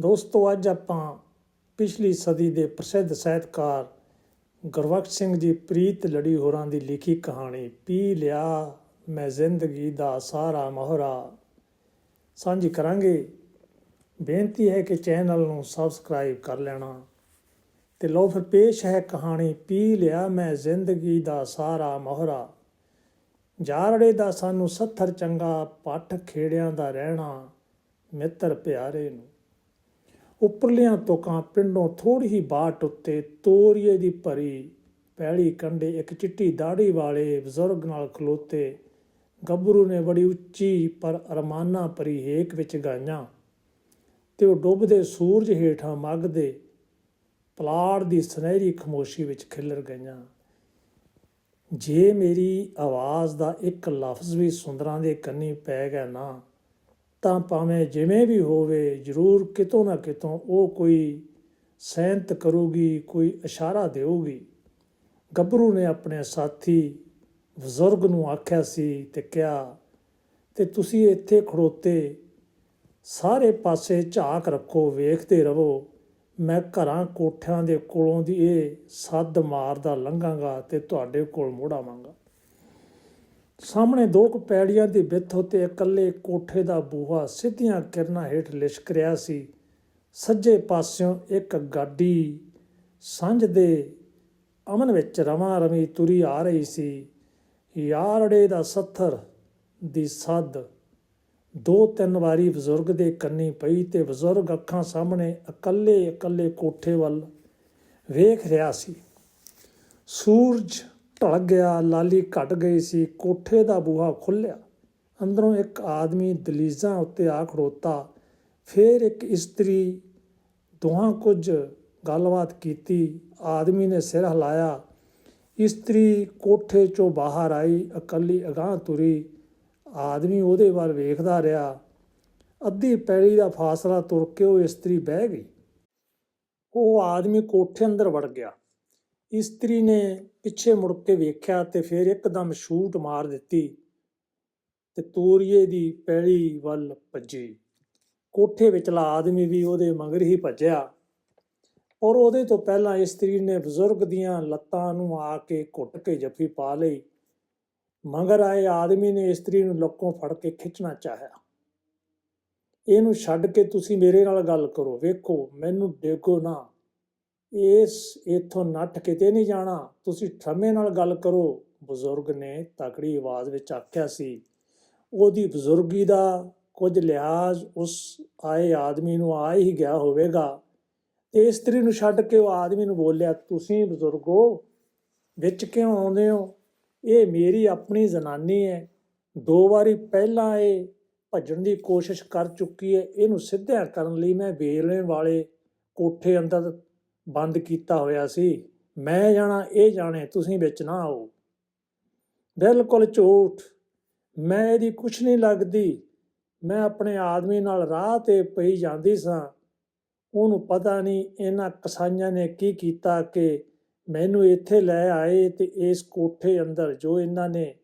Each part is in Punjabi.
ਦੋਸਤੋ, ਅੱਜ ਆਪਾਂ ਪਿਛਲੀ ਸਦੀ ਦੇ ਪ੍ਰਸਿੱਧ ਸਾਹਿਤਕਾਰ ਗੁਰਬਖਸ਼ ਸਿੰਘ ਜੀ ਪ੍ਰੀਤ ਲੜੀ ਹੋਰਾਂ ਦੀ ਲਿਖੀ ਕਹਾਣੀ, ਪੀ ਲਿਆ ਮੈਂ ਜ਼ਿੰਦਗੀ ਦਾ ਸਾਰਾ ਮੋਹਰਾ। ਸਾਂਝੀ ਕਰਾਂਗੇ। ਬੇਨਤੀ ਹੈ ਕਿ ਚੈਨਲ ਨੂੰ ਸਬਸਕ੍ਰਾਈਬ ਕਰ ਲੈਣਾ। ਤੇ ਲੋ ਫਿਰ ਪੇਸ਼ ਹੈ ਕਹਾਣੀ, ਪੀ ਲਿਆ ਮੈਂ ਜ਼ਿੰਦਗੀ ਦਾ ਸਾਰਾ ਮੋਹਰਾ। ਜਾਰੜੇ ਦਾ ਸਾਨੂੰ ਸੱਥਰ ਚੰਗਾ, ਪੱਠ ਖੇੜਿਆਂ ਦਾ ਰਹਿਣਾ, ਮਿੱਤਰ ਪਿਆਰੇ ਨੂੰ। ਉੱਪਰਲਿਆਂ ਤੋਕਾਂ ਪਿੰਡੋਂ ਥੋੜੀ ਹੀ ਬਾਟ ਉੱਤੇ ਤੋਰੀਏ ਦੀ ਭਰੀ ਪੈਲੀ ਕੰਢੇ ਇੱਕ ਚਿੱਟੀ ਦਾੜੀ ਵਾਲੇ ਬਜ਼ੁਰਗ ਨਾਲ ਖਲੋਤੇ। ਗੱਭਰੂ ਨੇ ਬੜੀ ਉੱਚੀ ਪਰ ਅਰਮਾਨਾ ਭਰੀ ਹੇਕ ਵਿੱਚ ਗਾਈਆਂ ਤੇ ਉਹ ਡੁੱਬਦੇ ਸੂਰਜ ਹੇਠਾਂ ਮੱਗਦੇ ਪਲਾੜ ਦੀ ਸੁਨਹਿਰੀ ਖਮੋਸ਼ੀ ਵਿੱਚ ਖਿਲਰ ਗਈਆਂ। ਜੇ ਮੇਰੀ ਆਵਾਜ਼ ਦਾ ਇੱਕ ਲਫ਼ਜ਼ ਵੀ ਸੁੰਦਰਾਂ ਦੇ ਕੰਨੀ ਪੈ ਗਿਆ ਨਾ ਤਾਂ ਭਾਵੇਂ ਜਿਵੇਂ ਵੀ ਹੋਵੇ, ਜ਼ਰੂਰ ਕਿਤੋਂ ਨਾ ਕਿਤੋਂ ਉਹ ਕੋਈ ਸਹਿਮਤ ਕਰੂਗੀ, ਕੋਈ ਇਸ਼ਾਰਾ ਦੇਊਗੀ। ਗੱਭਰੂ ਨੇ ਆਪਣੇ ਸਾਥੀ ਬਜ਼ੁਰਗ ਨੂੰ ਆਖਿਆ ਸੀ ਤੇ ਕਿਹਾ, ਤੇ ਤੁਸੀਂ ਇੱਥੇ ਖੜੋਤੇ, ਸਾਰੇ ਪਾਸੇ ਝਾਕ ਰੱਖੋ, ਵੇਖਦੇ ਰਹੋ। ਮੈਂ ਘਰਾਂ ਕੋਠਿਆਂ ਦੇ ਕੋਲੋਂ ਦੀ ਇਹ ਸੱਦ ਮਾਰਦਾ ਲੰਘਾਂਗਾ ਤੇ ਤੁਹਾਡੇ ਕੋਲ ਮੋੜਾਵਾਂਗਾ ਸਾਹਮਣੇ ਦੋ ਕੁ ਪੈੜੀਆਂ ਦੀ ਵਿੱਥ ਉੱਤੇ ਇਕੱਲੇ ਕੋਠੇ ਦਾ ਬੂਹਾ ਸਿੱਧੀਆਂ ਕਿਰਨਾਂ ਹੇਠ ਲਿਸ਼ਕ ਰਿਹਾ ਸੀ। ਸੱਜੇ ਪਾਸਿਓਂ ਇੱਕ ਗਾਡੀ ਸੰਝ ਦੇ ਅਮਨ ਵਿੱਚ ਰਵਾਂ ਰਵੀ ਤੁਰੀ ਆ ਰਹੀ ਸੀ। ਯਾਰੜੇ ਦਾ ਸੱਥਰ ਦੀ ਸੱਦ। ਦੋ ਤਿੰਨ ਵਾਰੀ ਬਜ਼ੁਰਗ ਦੇ ਕੰਨੀ ਪਈ ਤੇ ਬਜ਼ੁਰਗ ਅੱਖਾਂ ਸਾਹਮਣੇ ਇਕੱਲੇ ਇਕੱਲੇ ਕੋਠੇ ਵੱਲ ਵੇਖ ਰਿਹਾ ਸੀ। ਸੂਰਜ ਢਲਕ ਗਿਆ, ਲਾਲੀ ਘਟ ਗਈ ਸੀ, ਕੋਠੇ ਦਾ ਬੂਹਾ ਖੁੱਲਿਆ ਅੰਦਰੋਂ ਇੱਕ ਆਦਮੀ ਦਲੀਜ਼ਾਂ ਉੱਤੇ ਆ ਖੜੋਤਾ। ਫਿਰ ਇੱਕ ਇਸਤਰੀ ਦੋਹਾਂ ਕੁਝ ਗੱਲਬਾਤ ਕੀਤੀ। ਆਦਮੀ ਨੇ ਸਿਰ ਹਿਲਾਇਆ। ਇਸਤਰੀ ਕੋਠੇ ਚੋਂ ਬਾਹਰ ਆਈ, ਇਕੱਲੀ ਅਗਾਹ ਤੁਰੀ। ਆਦਮੀ ਉਹਦੇ ਵੱਲ ਵੇਖਦਾ ਰਿਹਾ। ਅੱਧੀ ਪੈੜੀ ਦਾ ਫਾਸਲਾ ਤੁਰ ਕੇ ਉਹ ਇਸਤਰੀ ਬਹਿ ਗਈ। ਉਹ ਆਦਮੀ ਕੋਠੇ ਅੰਦਰ ਵੜ ਗਿਆ। ਇਸਤਰੀ ਨੇ ਪਿੱਛੇ ਮੁੜ ਕੇ ਵੇਖਿਆ ਤੇ ਫਿਰ ਇੱਕਦਮ ਸ਼ੂਟ ਮਾਰ ਦਿੱਤੀ ਤੇ ਤੋਰੀਏ ਦੀ ਪੈਲੀ ਵੱਲ ਭੱਜੀ। ਕੋਠੇ ਵਿਚਲਾ ਆਦਮੀ ਵੀ ਉਹਦੇ ਮਗਰ ਹੀ ਭੱਜਿਆ। ਔਰ ਉਹਦੇ ਤੋਂ ਪਹਿਲਾਂ ਇਸਤਰੀ ਨੇ ਬਜ਼ੁਰਗ ਦੀਆਂ ਲੱਤਾਂ ਨੂੰ ਆ ਕੇ ਘੁੱਟ ਕੇ ਜੱਫੀ ਪਾ ਲਈ। ਮਗਰ ਆਏ ਆਦਮੀ ਨੇ ਇਸਤਰੀ ਨੂੰ ਲੱਕੋਂ ਫੜ ਕੇ ਖਿੱਚਣਾ ਚਾਹਿਆ। ਇਹਨੂੰ ਛੱਡ ਕੇ ਤੁਸੀਂ ਮੇਰੇ ਨਾਲ ਗੱਲ ਕਰੋ, ਵੇਖੋ, ਮੈਨੂੰ ਡੇਗੋ ਨਾ। ਇਸ ਇਥੋਂ ਨੱਠ ਕਿਤੇ ਨਹੀਂ ਜਾਣਾ। ਤੁਸੀਂ ਠਰਮੇ ਨਾਲ ਗੱਲ ਕਰੋ। ਬਜ਼ੁਰਗ ਨੇ ਤਕੜੀ ਆਵਾਜ਼ ਵਿੱਚ ਆਖਿਆ ਸੀ, ਉਹਦੀ ਬਜ਼ੁਰਗੀ ਦਾ ਕੁਝ ਲਿਹਾਜ਼ ਉਸ ਆਏ ਆਦਮੀ ਨੂੰ ਆ ਹੀ ਗਿਆ ਹੋਵੇਗਾ। ਤੇ ਇਸਤਰੀ ਨੂੰ ਛੱਡ ਕੇ ਉਹ ਆਦਮੀ ਨੂੰ ਬੋਲਿਆ, ਤੁਸੀਂ ਬਜ਼ੁਰਗੋ, ਵਿੱਚ ਕਿਉਂ ਆਉਂਦੇ ਹੋ? ਇਹ ਮੇਰੀ ਆਪਣੀ ਜ਼ਨਾਨੀ ਹੈ। ਦੋ ਵਾਰੀ ਪਹਿਲਾਂ ਇਹ ਭੱਜਣ ਦੀ ਕੋਸ਼ਿਸ਼ ਕਰ ਚੁੱਕੀ ਹੈ। ਇਹਨੂੰ ਸਿੱਧਿਆ ਕਰਨ ਲਈ ਮੈਂ ਵੇਲਣੇ ਵਾਲੇ ਕੋਠੇ ਅੰਦਰ ਬੰਦ ਕੀਤਾ ਹੋਇਆ ਸੀ। ਮੈਂ ਜਾਣਾ, ਇਹ ਜਾਣੇ, ਤੁਸੀਂ ਵਿੱਚ ਨਾ ਆਓ। ਬਿਲਕੁਲ ਝੂਠ। ਮੈਂ ਇਹਦੀ ਕੁਛ ਨਹੀਂ ਲੱਗਦੀ। ਮੈਂ ਆਪਣੇ ਆਦਮੀ ਨਾਲ ਰਾਹ ਤੇ ਪਈ ਜਾਂਦੀ ਸਾਂ। ਉਹਨੂੰ ਪਤਾ ਨਹੀਂ ਇਹਨਾਂ ਕਸਾਈਆਂ ਨੇ ਕੀ ਕੀਤਾ ਕਿ ਮੈਨੂੰ ਇੱਥੇ ਲੈ ਆਏ ਤੇ ਇਸ ਕੋਠੇ ਅੰਦਰ ਜੋ ਇਹਨਾਂ ਨੇ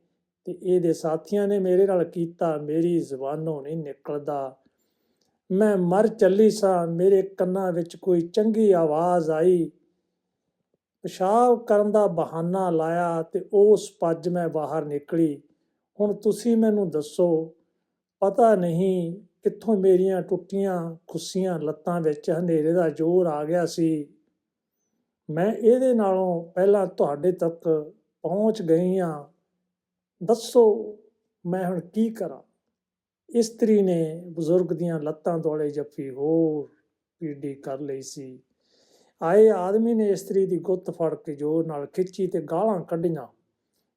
ਤੇ ਇਹਦੇ ਸਾਥੀਆਂ ਨੇ ਮੇਰੇ ਨਾਲ ਕੀਤਾ, ਮੇਰੀ ਜ਼ੁਬਾਨੋਂ ਨਹੀਂ ਨਿਕਲਦਾ। ਮੈਂ ਮਰ ਚੱਲੀ ਸਾਂ, ਮੇਰੇ ਕੰਨਾਂ ਵਿੱਚ ਕੋਈ ਚੰਗੀ ਆਵਾਜ਼ ਆਈ। ਪਿਸ਼ਾਬ ਕਰਨ ਦਾ ਬਹਾਨਾ ਲਾਇਆ ਤੇ ਉਸ ਪੱਜ ਮੈਂ ਬਾਹਰ ਨਿਕਲੀ। ਹੁਣ ਤੁਸੀਂ ਮੈਨੂੰ ਦੱਸੋ, ਪਤਾ ਨਹੀਂ ਕਿੱਥੋਂ ਮੇਰੀਆਂ ਟੁੱਟੀਆਂ ਖੁੱਸੀਆਂ ਲੱਤਾਂ ਵਿੱਚ ਹਨੇਰੇ ਦਾ ਜ਼ੋਰ ਆ ਗਿਆ ਸੀ। ਮੈਂ ਇਹਦੇ ਨਾਲੋਂ ਪਹਿਲਾਂ ਤੁਹਾਡੇ ਤੱਕ ਪਹੁੰਚ ਗਈ ਹਾਂ। ਦੱਸੋ ਮੈਂ ਹੁਣ ਕੀ ਕਰਾਂ? ਇਸਤਰੀ ਨੇ ਬਜ਼ੁਰਗ ਦੀਆਂ ਲੱਤਾਂ ਦੁਆਲੇ ਜੱਫੀ ਹੋਰ ਪੀੜੀ ਕਰ ਲਈ ਸੀ। ਆਏ ਆਦਮੀ ਨੇ ਇਸਤਰੀ ਦੀ ਗੁੱਤ ਫੜ ਕੇ ਜ਼ੋਰ ਨਾਲ ਖਿੱਚੀ ਤੇ ਗਾਲਾਂ ਕੱਢੀਆਂ।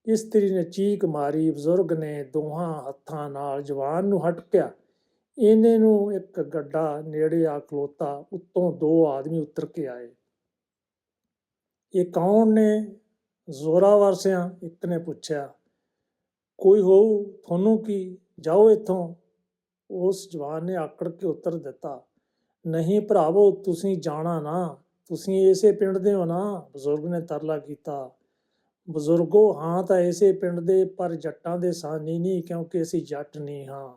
ਇਸਤਰੀ ਨੇ ਚੀਕ ਮਾਰੀ, ਬਜ਼ੁਰਗ ਨੇ ਦੋਹਾਂ ਹੱਥਾਂ ਨਾਲ ਜਵਾਨ ਨੂੰ ਹਟਕਿਆ। ਇਹਨੇ ਨੂੰ ਇੱਕ ਗੱਡਾ ਨੇੜੇ ਆ ਖਲੋਤਾ, ਉੱਤੋਂ ਦੋ ਆਦਮੀ ਉਤਰ ਕੇ ਆਏ। ਇਹ ਕੌਣ ਨੇ ਜ਼ੋਰਾਵਰ ਸਿਆਂ ਇੱਕ ਨੇ ਪੁੱਛਿਆ, ਕੋਈ ਹੋਊ? ਤੁਹਾਨੂੰ ਕੀ? ਜਾਓ ਇੱਥੋਂ। ਉਸ ਜਵਾਨ ਨੇ ਆਕੜ ਕੇ ਉੱਤਰ ਦਿੱਤਾ, ਨਹੀਂ ਭਰਾਵੋ, ਤੁਸੀਂ ਜਾਣਾ ਨਾ, ਤੁਸੀਂ ਇਸੇ ਪਿੰਡ ਦੇ ਹੋ ਨਾ, ਬਜ਼ੁਰਗ ਨੇ ਤਰਲਾ ਕੀਤਾ। ਬਜ਼ੁਰਗੋ, ਹਾਂ ਤਾਂ ਇਸੇ ਪਿੰਡ ਦੇ, ਪਰ ਜੱਟਾਂ ਦੇ ਸਾਨੀ ਨਹੀਂ, ਕਿਉਂਕਿ ਅਸੀਂ ਜੱਟ ਨਹੀਂ ਹਾਂ,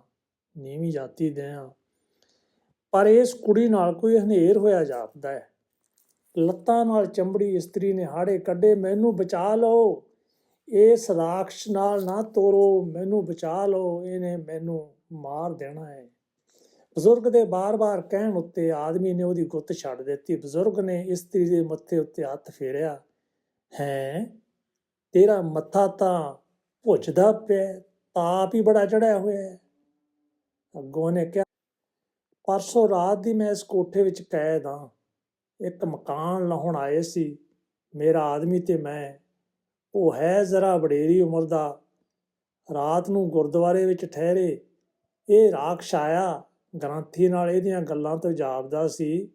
ਨੀਵੀਂ ਜਾਤੀ ਦੇ ਹਾਂ। ਪਰ ਇਸ ਕੁੜੀ ਨਾਲ ਕੋਈ ਹਨੇਰ ਹੋਇਆ ਜਾਪਦਾ ਹੈ। ਲੱਤਾਂ ਨਾਲ ਚੰਬੜੀ ਇਸਤਰੀ ਨੇ ਹਾੜੇ ਕੱਢੇ, ਮੈਨੂੰ ਬਚਾ ਲਓ ਇਸ ਰਾਖਸ਼ ਨਾਲ ਨਾ ਤੋਰੋ, ਮੈਨੂੰ ਬਚਾ ਲਓ, ਇਹਨੇ ਮੈਨੂੰ ਮਾਰ ਦੇਣਾ ਹੈ। ਬਜ਼ੁਰਗ ਦੇ ਬਾਰ-ਬਾਰ ਕਹਿਣ ਉੱਤੇ ਆਦਮੀ ਨੇ ਉਹਦੀ ਗੁੱਤ ਛੱਡ ਦਿੱਤੀ। ਬਜ਼ੁਰਗ ਨੇ ਇਸਤਰੀ ਦੇ ਮੱਥੇ ਉੱਤੇ ਹੱਥ ਫੇਰਿਆ। ਹੈ? ਤੇਰਾ ਮੱਥਾ ਤਾਂ ਭੁੱਜਦਾ ਪਿਆ ਤਾਪ ਹੀ ਬੜਾ ਚੜਿਆ ਹੋਇਆ ਹੈ। ਅੱਗੋਂ ਨੇ ਕਿਹਾ, ਪਰਸੋਂ ਰਾਤ ਦੀ ਮੈਂ ਇਸ ਕੋਠੇ ਵਿੱਚ ਕੈਦ ਹਾਂ। ਇੱਕ ਮਕਾਨ ਲਾਹੁਣ ਆਏ ਸੀ। ਮੇਰਾ ਆਦਮੀ ਤੇ ਮੈਂ ਉਹ ਹੈ ਜ਼ਰਾ ਵਡੇਰੀ ਉਮਰ ਦਾ। ਰਾਤ ਨੂੰ ਗੁਰਦੁਆਰੇ ਵਿੱਚ ਠਹਿਰੇ। ਇਹ ਰਾਖਸ਼ ਆਇਆ। ਗ੍ਰੰਥੀ ਨਾਲ ਇਹਦੀਆਂ ਗੱਲਾਂ ਤੋਂ ਜਾਪਦਾ ਸੀ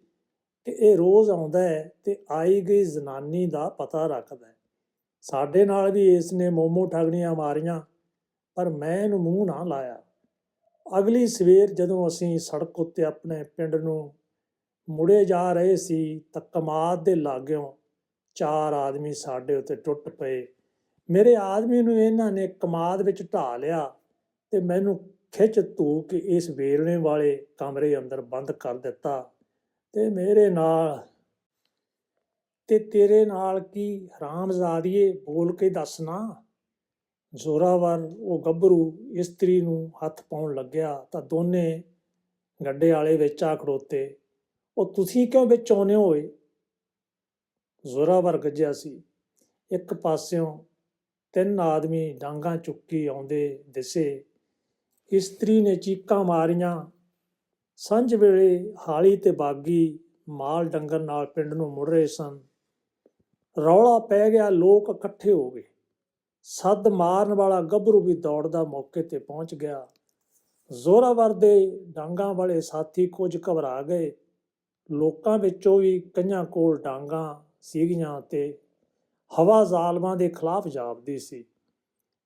ਕਿ ਇਹ ਰੋਜ਼ ਆਉਂਦਾ ਹੈ ਤੇ ਆਈ ਗਈ ਜ਼ਨਾਨੀ ਦਾ ਪਤਾ ਰੱਖਦਾ ਹੈ। ਸਾਡੇ ਨਾਲ ਵੀ ਇਸ ਨੇ ਮੋਮੋ ਠਗਣੀਆਂ ਮਾਰੀਆਂ, ਪਰ ਮੈਂ ਇਹਨੂੰ ਮੂੰਹ ਨਾ ਲਾਇਆ। ਅਗਲੀ ਸਵੇਰ ਜਦੋਂ ਅਸੀਂ ਸੜਕ ਉੱਤੇ ਆਪਣੇ ਪਿੰਡ ਨੂੰ ਮੁੜੇ ਜਾ ਰਹੇ ਸੀ ਤਾਂ ਕਮਾਦ ਦੇ ਲਾਗਿਓਂ ਚਾਰ ਆਦਮੀ ਸਾਡੇ ਉੱਤੇ ਟੁੱਟ ਪਏ। ਮੇਰੇ ਆਦਮੀ ਨੂੰ ਇਹਨਾਂ ਨੇ ਕਮਾਦ ਵਿੱਚ ਢਾ ਲਿਆ ਤੇ ਮੈਨੂੰ ਖਿੱਚ ਧੂ ਕੇ ਇਸ ਵੇਲਣੇ ਵਾਲੇ ਕਮਰੇ ਅੰਦਰ ਬੰਦ ਕਰ ਦਿੱਤਾ। ਤੇ ਮੇਰੇ ਨਾਲ, ਤੇ ਤੇਰੇ ਨਾਲ ਕੀ ਹਰਾਮਜ਼ਾਦੀਏ ਬੋਲ ਕੇ ਦੱਸਣਾ? ਜ਼ੋਰਾਵਰ, ਉਹ ਗੱਭਰੂ ਇਸਤਰੀ ਨੂੰ ਹੱਥ ਪਾਉਣ ਲੱਗਿਆ ਤਾਂ ਦੋਨੇ ਗੱਡੇ ਵਾਲੇ ਵਿੱਚ ਆ ਖੜੋਤੇ। ਉਹ ਤੁਸੀਂ ਕਿਉਂ ਵਿੱਚ ਆਉਨੇ ਹੋਏ? ਜ਼ੋਰਾਵਰ ਗੱਜਿਆ ਸੀ। ਇੱਕ ਪਾਸਿਓਂ ਤਿੰਨ ਆਦਮੀ ਡਾਂਗਾ ਚੁੱਕੀ ਆਉਂਦੇ ਦਿਸੇ। ਇਸਤਰੀ ਨੇ ਚੀਕਾਂ ਮਾਰੀਆਂ। ਸੰਝ ਵੇਲੇ ਹਾਲੀ ਤੇ ਬਾਗੀ ਮਾਲ ਡੰਗਰ ਨਾਲ ਪਿੰਡ ਨੂੰ ਮੁੜ ਰਹੇ ਸਨ। ਰੌਲਾ ਪੈ ਗਿਆ, ਲੋਕ ਇਕੱਠੇ ਹੋ ਗਏ। ਸੱਦ ਮਾਰਨ ਵਾਲਾ ਗੱਭਰੂ ਵੀ ਦੌੜਦਾ ਮੌਕੇ ਤੇ ਪਹੁੰਚ ਗਿਆ। ਜ਼ੋਰਾਵਰ ਦੇ ਡਾਂਗਾਂ ਵਾਲੇ ਸਾਥੀ ਕੁਝ ਘਬਰਾ ਗਏ। ਲੋਕਾਂ ਵਿੱਚੋਂ ਵੀ ਕਈਆਂ ਕੋਲ ਡਾਂਗਾਂ ਸੀਗੀਆਂ ਤੇ ਹਵਾ ਜ਼ਾਲਮਾਂ ਦੇ ਖਿਲਾਫ ਜਾਪਦੀ ਸੀ।